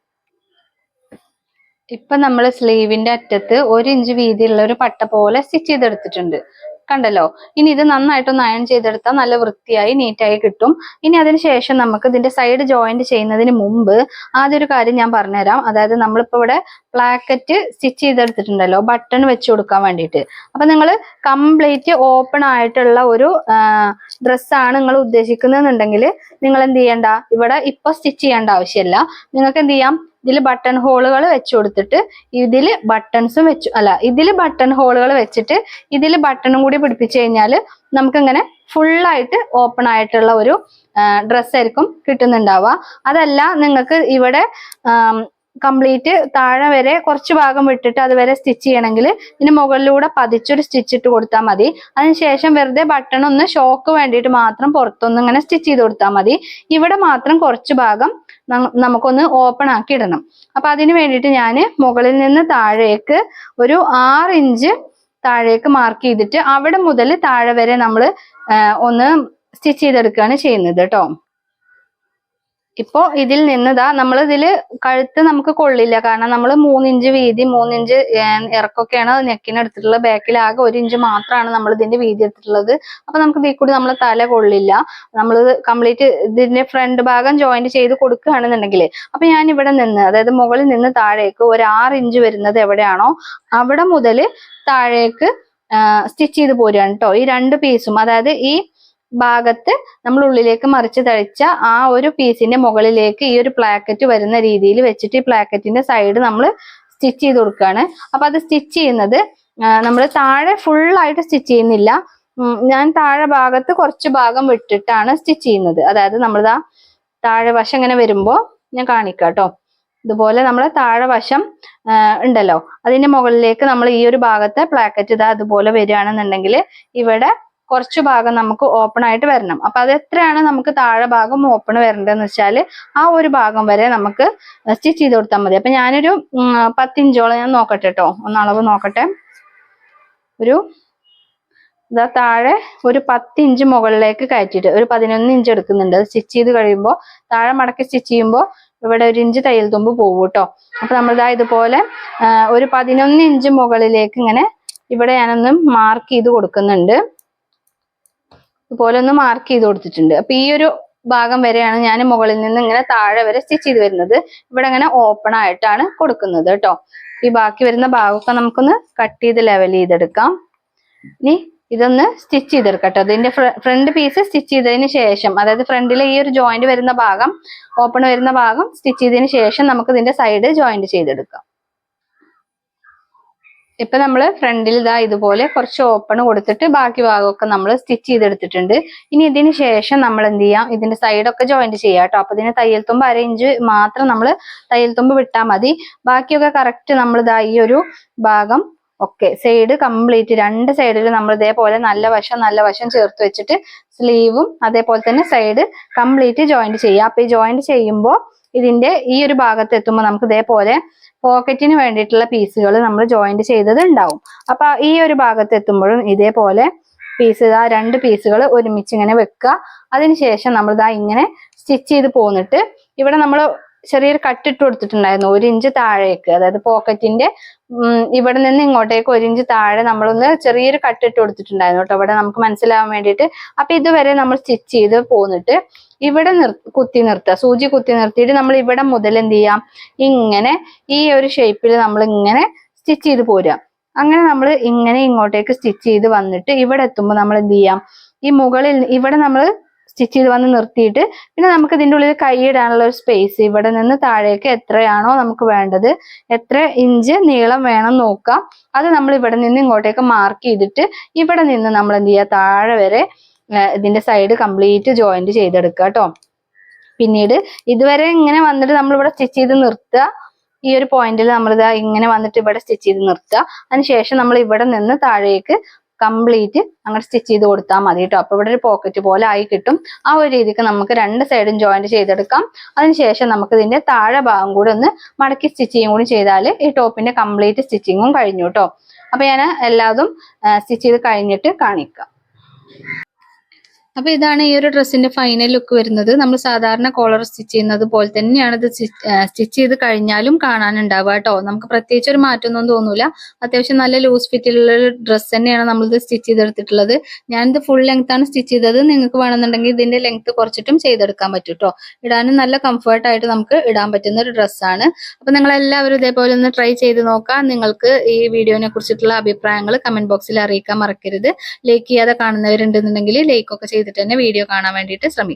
ഇപ്പൊ നമ്മൾ സ്ലീവിന്റെ അറ്റത്ത് ഒരു ഇഞ്ച് വീതിയുള്ള ഒരു പട്ട പോലെ സ്റ്റിച്ച് ചെയ്തെടുത്തിട്ടുണ്ട്. കണ്ടല്ലോ? ഇനി ഇത് നന്നായിട്ടൊന്ന് അയൺ ചെയ്തെടുത്താൽ നല്ല വൃത്തിയായി നീറ്റായി കിട്ടും. ഇനി അതിനുശേഷം നമുക്ക് ഇതിന്റെ സൈഡ് ജോയിന്റ് ചെയ്യുന്നതിന് മുമ്പ് ആദ്യം ഒരു കാര്യം ഞാൻ പറഞ്ഞുതരാം. അതായത് നമ്മളിപ്പോ ഇവിടെ പ്ലാക്കറ്റ് സ്റ്റിച്ച് ചെയ്തെടുത്തിട്ടുണ്ടല്ലോ ബട്ടൺ വെച്ച് കൊടുക്കാൻ വേണ്ടിയിട്ട്. അപ്പൊ നിങ്ങൾ കംപ്ലീറ്റ് ഓപ്പൺ ആയിട്ടുള്ള ഒരു ഡ്രസ്സാണ് നിങ്ങൾ ഉദ്ദേശിക്കുന്നതെന്നുണ്ടെങ്കിൽ നിങ്ങൾ എന്ത് ചെയ്യണ്ട? ഇവിടെ ഇപ്പൊ സ്റ്റിച്ച് ചെയ്യേണ്ട ആവശ്യമില്ല. നിങ്ങൾക്ക് എന്ത് ചെയ്യാം? ഇതിൽ ബട്ടൺ ഹോളുകൾ വെച്ച് കൊടുത്തിട്ട് ഇതിൽ ബട്ടൺസും വെച്ചു. അല്ല ഇതിൽ ബട്ടൺ ഹോളുകൾ വെച്ചിട്ട് ഇതിൽ ബട്ടണും കൂടി പിടിപ്പിച്ചു കഴിഞ്ഞാൽ നമുക്കിങ്ങനെ ഫുള്ളായിട്ട് ഓപ്പൺ ആയിട്ടുള്ള ഒരു ഡ്രസ്സായിരിക്കും കിട്ടുന്നുണ്ടാവുക. അതല്ല നിങ്ങൾക്ക് ഇവിടെ കംപ്ലീറ്റ് താഴെ വരെ കുറച്ച് ഭാഗം വിട്ടിട്ട് അതുവരെ സ്റ്റിച്ച് ചെയ്യണമെങ്കിൽ ഇതിന് മുകളിലൂടെ പതിച്ചൊരു സ്റ്റിച്ച് ഇട്ട് കൊടുത്താൽ മതി. അതിനുശേഷം വെറുതെ ബട്ടൺ ഒന്ന് ഷോക്ക് വേണ്ടിയിട്ട് മാത്രം പുറത്തൊന്ന് ഇങ്ങനെ സ്റ്റിച്ച് ചെയ്ത് കൊടുത്താൽ മതി. ഇവിടെ മാത്രം കുറച്ച് ഭാഗം നമുക്കൊന്ന് ഓപ്പൺ ആക്കി ഇടണം. അപ്പൊ അതിന് വേണ്ടിയിട്ട് ഞാൻ മുകളിൽ നിന്ന് താഴേക്ക് ഒരു ആറ് ഇഞ്ച് താഴേക്ക് മാർക്ക് ചെയ്തിട്ട് അവിടെ മുതൽ താഴെ വരെ നമ്മൾ ഒന്ന് സ്റ്റിച്ച് ചെയ്തെടുക്കുകയാണ് ചെയ്യുന്നത് കേട്ടോ ഇപ്പോ ഇതിൽ നിന്നതാ നമ്മൾ ഇതിൽ കഴുത്ത് നമുക്ക് കൊള്ളില്ല. കാരണം നമ്മൾ മൂന്നിഞ്ച് വീതി മൂന്നിഞ്ച് ഇറക്കൊക്കെയാണ് നെക്കിന് എടുത്തിട്ടുള്ളത്. ബാക്കിൽ ആകെ ഒരു ഇഞ്ച് മാത്രമാണ് നമ്മൾ ഇതിന്റെ വീതി എടുത്തിട്ടുള്ളത്. അപ്പൊ നമുക്ക് ഇതിൽ കൂടി നമ്മൾ തല കൊള്ളില്ല. നമ്മൾ കംപ്ലീറ്റ് ഇതിന്റെ ഫ്രണ്ട് ഭാഗം ജോയിന്റ് ചെയ്ത് കൊടുക്കുകയാണെന്നുണ്ടെങ്കിൽ. അപ്പൊ ഞാൻ ഇവിടെ നിന്ന് അതായത് മുകളിൽ നിന്ന് താഴേക്ക് ഒരു ആറ് ഇഞ്ച് വരുന്നത് എവിടെയാണോ അവിടെ മുതൽ താഴേക്ക് സ്റ്റിച്ച് ചെയ്ത് പോരുകയാണ് കേട്ടോ ഈ രണ്ട് പീസും അതായത് ഈ ഭാഗത്ത് നമ്മൾ ഉള്ളിലേക്ക് മറിച്ച് തഴിച്ച ആ ഒരു പീസിന്റെ മുകളിലേക്ക് ഈ ഒരു പ്ലാക്കറ്റ് വരുന്ന രീതിയിൽ വെച്ചിട്ട് ഈ പ്ലാക്കറ്റിന്റെ സൈഡ് നമ്മൾ സ്റ്റിച്ച് ചെയ്ത് കൊടുക്കുകയാണ് അപ്പൊ അത് സ്റ്റിച്ച് ചെയ്യുന്നത് നമ്മൾ താഴെ ഫുൾ ആയിട്ട് സ്റ്റിച്ച് ചെയ്യുന്നില്ല. ഞാൻ താഴെ ഭാഗത്ത് കുറച്ച് ഭാഗം വിട്ടിട്ടാണ് സ്റ്റിച്ച് ചെയ്യുന്നത്. അതായത് നമ്മളിതാ താഴെ വശം ഇങ്ങനെ വരുമ്പോൾ ഞാൻ കാണിക്കാം കേട്ടോ ഇതുപോലെ നമ്മൾ താഴെ വശം ഉണ്ടല്ലോ. അതിന്റെ മുകളിലേക്ക് നമ്മൾ ഈ ഒരു ഭാഗത്തെ പ്ലാക്കറ്റ് ഇതാ അതുപോലെ വരികയാണെന്നുണ്ടെങ്കിൽ ഇവിടെ കുറച്ച് ഭാഗം നമുക്ക് ഓപ്പൺ ആയിട്ട് വരണം. അപ്പൊ അത് എത്രയാണ് നമുക്ക് താഴെ ഭാഗം ഓപ്പൺ വരേണ്ടതെന്ന് വെച്ചാൽ ആ ഒരു ഭാഗം വരെ നമുക്ക് സ്റ്റിച്ച് ചെയ്ത് കൊടുത്താൽ മതി. അപ്പൊ ഞാനൊരു പത്തിഞ്ചോളം ഞാൻ നോക്കട്ടെ കേട്ടോ ഒന്ന് അളവ് നോക്കട്ടെ. ഒരു ഇതാ താഴെ ഒരു പത്ത് ഇഞ്ച് മുകളിലേക്ക് കയറ്റിയിട്ട് ഒരു പതിനൊന്ന് ഇഞ്ച് എടുക്കുന്നുണ്ട്. സ്റ്റിച്ച് ചെയ്ത് കഴിയുമ്പോൾ താഴെ മടക്കി സ്റ്റിച്ച് ചെയ്യുമ്പോൾ ഇവിടെ ഒരു ഇഞ്ച് തയ്യൽ തുമ്പ് പോകും കേട്ടോ അപ്പൊ നമ്മളിതാ ഇതുപോലെ ഒരു പതിനൊന്ന് ഇഞ്ച് മുകളിലേക്ക് ഇങ്ങനെ ഇവിടെ ഞാനൊന്ന് മാർക്ക് ചെയ്ത് കൊടുക്കുന്നുണ്ട്. ഇതുപോലെ ഒന്ന് മാർക്ക് ചെയ്ത് കൊടുത്തിട്ടുണ്ട്. അപ്പൊ ഈ ഒരു ഭാഗം വരെയാണ് ഞാൻ മുകളിൽ നിന്ന് ഇങ്ങനെ താഴെ വരെ സ്റ്റിച്ച് ചെയ്ത് വരുന്നത്. ഇവിടെ ഇങ്ങനെ ഓപ്പൺ ആയിട്ടാണ് കൊടുക്കുന്നത് കേട്ടോ. ഈ ബാക്കി വരുന്ന ഭാഗമൊക്കെ നമുക്കൊന്ന് കട്ട് ചെയ്ത് ലെവൽ ചെയ്തെടുക്കാം. ഇനി ഇതൊന്ന് സ്റ്റിച്ച് ചെയ്തെടുക്കാം കേട്ടോ ഇതിന്റെ ഫ്രണ്ട് പീസ് സ്റ്റിച്ച് ചെയ്തതിന് ശേഷം അതായത് ഫ്രണ്ടിലെ ഈ ഒരു ജോയിന്റ് വരുന്ന ഭാഗം ഓപ്പൺ വരുന്ന ഭാഗം സ്റ്റിച്ച് ചെയ്തതിന് ശേഷം നമുക്ക് ഇതിന്റെ സൈഡ് ജോയിന്റ് ചെയ്തെടുക്കാം. ഇപ്പൊ നമ്മൾ ഫ്രണ്ടിൽ ഇതാ ഇതുപോലെ കുറച്ച് ഓപ്പൺ കൊടുത്തിട്ട് ബാക്കി ഭാഗമൊക്കെ നമ്മൾ സ്റ്റിച്ച് ചെയ്തെടുത്തിട്ടുണ്ട്. ഇനി ഇതിന് ശേഷം നമ്മൾ എന്ത് ചെയ്യാം? ഇതിന്റെ സൈഡൊക്കെ ജോയിന്റ് ചെയ്യാം കേട്ടോ. അപ്പൊ ഇതിന് തയ്യൽ തുമ്പ് അര ഇഞ്ച് മാത്രം നമ്മൾ തയ്യൽ തുമ്പ് വിട്ടാൽ മതി. ബാക്കിയൊക്കെ കറക്റ്റ് നമ്മൾ ഇതാ ഈ ഒരു ഭാഗം ഓക്കെ സൈഡ് കംപ്ലീറ്റ് രണ്ട് സൈഡിൽ നമ്മൾ ഇതേപോലെ നല്ല വശം നല്ല വശം ചേർത്ത് വെച്ചിട്ട് സ്ലീവും അതേപോലെ തന്നെ സൈഡ് കംപ്ലീറ്റ് ജോയിന്റ് ചെയ്യുക അപ്പൊ ഈ ജോയിന്റ് ചെയ്യുമ്പോൾ ഇതിന്റെ ഈ ഒരു ഭാഗത്ത് എത്തുമ്പോൾ നമുക്ക് ഇതേപോലെ പോക്കറ്റിന് വേണ്ടിയിട്ടുള്ള പീസുകൾ നമ്മൾ ജോയിന്റ് ചെയ്തത് ഉണ്ടാവും. അപ്പൊ ഈ ഒരു ഭാഗത്ത് എത്തുമ്പോഴും ഇതേപോലെ പീസ് ആ രണ്ട് പീസുകൾ ഒരുമിച്ച് ഇങ്ങനെ വെക്കുക. അതിനുശേഷം നമ്മൾ ഇതാ ഇങ്ങനെ സ്റ്റിച്ച് ചെയ്ത് പോന്നിട്ട് ഇവിടെ നമ്മൾ ചെറിയൊരു കട്ടിട്ട് കൊടുത്തിട്ടുണ്ടായിരുന്നു. ഒരു ഇഞ്ച് താഴേക്ക്. അതായത് പോക്കറ്റിന്റെ ഇവിടെ നിന്ന് ഇങ്ങോട്ടേക്ക് ഒരു ഇഞ്ച് താഴെ നമ്മളൊന്ന് ചെറിയൊരു കട്ടിട്ട് കൊടുത്തിട്ടുണ്ടായിരുന്നു കേട്ടോ. ഇവിടെ നമുക്ക് മനസ്സിലാവാൻ വേണ്ടിയിട്ട്. അപ്പൊ ഇതുവരെ നമ്മൾ സ്റ്റിച്ച് ചെയ്ത് പോന്നിട്ട് ഇവിടെ നിർ കുത്തി നിർത്തുക. സൂചി കുത്തി നിർത്തിയിട്ട് നമ്മൾ ഇവിടെ മുതൽ എന്ത് ചെയ്യാം? ഇങ്ങനെ ഈ ഒരു ഷേപ്പിൽ നമ്മൾ ഇങ്ങനെ സ്റ്റിച്ച് ചെയ്ത് പോരുക. അങ്ങനെ നമ്മൾ ഇങ്ങനെ ഇങ്ങോട്ടേക്ക് സ്റ്റിച്ച് ചെയ്ത് വന്നിട്ട് ഇവിടെ എത്തുമ്പോൾ നമ്മൾ എന്ത് ചെയ്യാം? ഈ മുകളിൽ ഇവിടെ നമ്മൾ സ്റ്റിച്ച് ചെയ്ത് വന്ന് നിർത്തിയിട്ട് പിന്നെ നമുക്ക് ഇതിന്റെ ഉള്ളിൽ കൈയിടാനുള്ള ഒരു സ്പേസ് ഇവിടെ നിന്ന് താഴേക്ക് എത്രയാണോ നമുക്ക് വേണ്ടത് എത്ര ഇഞ്ച് നീളം വേണം നോക്കാം. അത് നമ്മൾ ഇവിടെ നിന്ന് ഇങ്ങോട്ടേക്ക് മാർക്ക് ചെയ്തിട്ട് ഇവിടെ നിന്ന് നമ്മൾ എന്ത് ചെയ്യുക? താഴെ വരെ ഇതിന്റെ സൈഡ് കംപ്ലീറ്റ് ജോയിന്റ് ചെയ്തെടുക്കുക കേട്ടോ. പിന്നീട് ഇതുവരെ ഇങ്ങനെ വന്നിട്ട് നമ്മൾ ഇവിടെ സ്റ്റിച്ച് ചെയ്ത് നിർത്തുക. ഈ ഒരു പോയിന്റിൽ നമ്മളിതാ ഇങ്ങനെ വന്നിട്ട് ഇവിടെ സ്റ്റിച്ച് ചെയ്ത് നിർത്തുക. അതിനുശേഷം നമ്മൾ ഇവിടെ നിന്ന് താഴേക്ക് കംപ്ലീറ്റ് അങ്ങനെ സ്റ്റിച്ച് ചെയ്ത് കൊടുത്താൽ മതി കേട്ടോ അപ്പൊ ഇവിടെ ഒരു പോക്കറ്റ് പോലെ ആയി കിട്ടും. ആ ഒരു രീതിക്ക് നമുക്ക് രണ്ട് സൈഡും ജോയിന്റ് ചെയ്തെടുക്കാം. അതിനുശേഷം നമുക്ക് ഇതിന്റെ താഴെ ഭാഗം കൂടി ഒന്ന് മടക്കി സ്റ്റിച്ചിങ് കൂടി ചെയ്താൽ ഈ ടോപ്പിന്റെ കംപ്ലീറ്റ് സ്റ്റിച്ചിങ്ങും കഴിഞ്ഞു കേട്ടോ അപ്പൊ ഞാൻ എല്ലാതും സ്റ്റിച്ച് ചെയ്ത് കഴിഞ്ഞിട്ട് കാണിക്കാം. അപ്പൊ ഇതാണ് ഈ ഒരു ഡ്രസ്സിന്റെ ഫൈനൽ ലുക്ക് വരുന്നത്. നമ്മൾ സാധാരണ കോളർ സ്റ്റിച്ച് ചെയ്യുന്നത് പോലെ തന്നെയാണ് ഇത് സ്റ്റിച്ച് ചെയ്ത് കഴിഞ്ഞാലും കാണാനുണ്ടാവുക കേട്ടോ. നമുക്ക് പ്രത്യേകിച്ച് ഒരു മാറ്റമൊന്നും തോന്നൂല. അത്യാവശ്യം നല്ല ലൂസ് ഫിറ്റിലുള്ള ഡ്രസ്സ് തന്നെയാണ് നമ്മളിത് സ്റ്റിച്ച് ചെയ്തെടുത്തിട്ടുള്ളത്. ഞാനിത് ഫുൾ ലെങ്ത് ആണ് സ്റ്റിച്ച് ചെയ്തത്. നിങ്ങൾക്ക് വേണമെന്നുണ്ടെങ്കിൽ ഇതിന്റെ ലെങ്ത് കുറച്ചിട്ടും ചെയ്തെടുക്കാൻ പറ്റും കേട്ടോ. ഇടാനും നല്ല കംഫർട്ട് ആയിട്ട് നമുക്ക് ഇടാൻ പറ്റുന്ന ഒരു ഡ്രസ്സാണ് അപ്പൊ നിങ്ങൾ എല്ലാവരും ഇതേപോലെ ഒന്ന് ട്രൈ ചെയ്ത് നോക്കാം നിങ്ങൾക്ക് ഈ വീഡിയോനെ കുറിച്ചിട്ടുള്ള അഭിപ്രായങ്ങൾ കമന്റ് ബോക്സിൽ അറിയിക്കാൻ മറക്കരുത്. ലൈക്ക് ചെയ്യാതെ കാണുന്നവരുണ്ടെന്നുണ്ടെങ്കിൽ ലൈക്ക് ഒക്കെ ചെയ്തിട്ട് തന്നെ വീഡിയോ കാണാൻ വേണ്ടിയിട്ട് ശ്രമിക്കും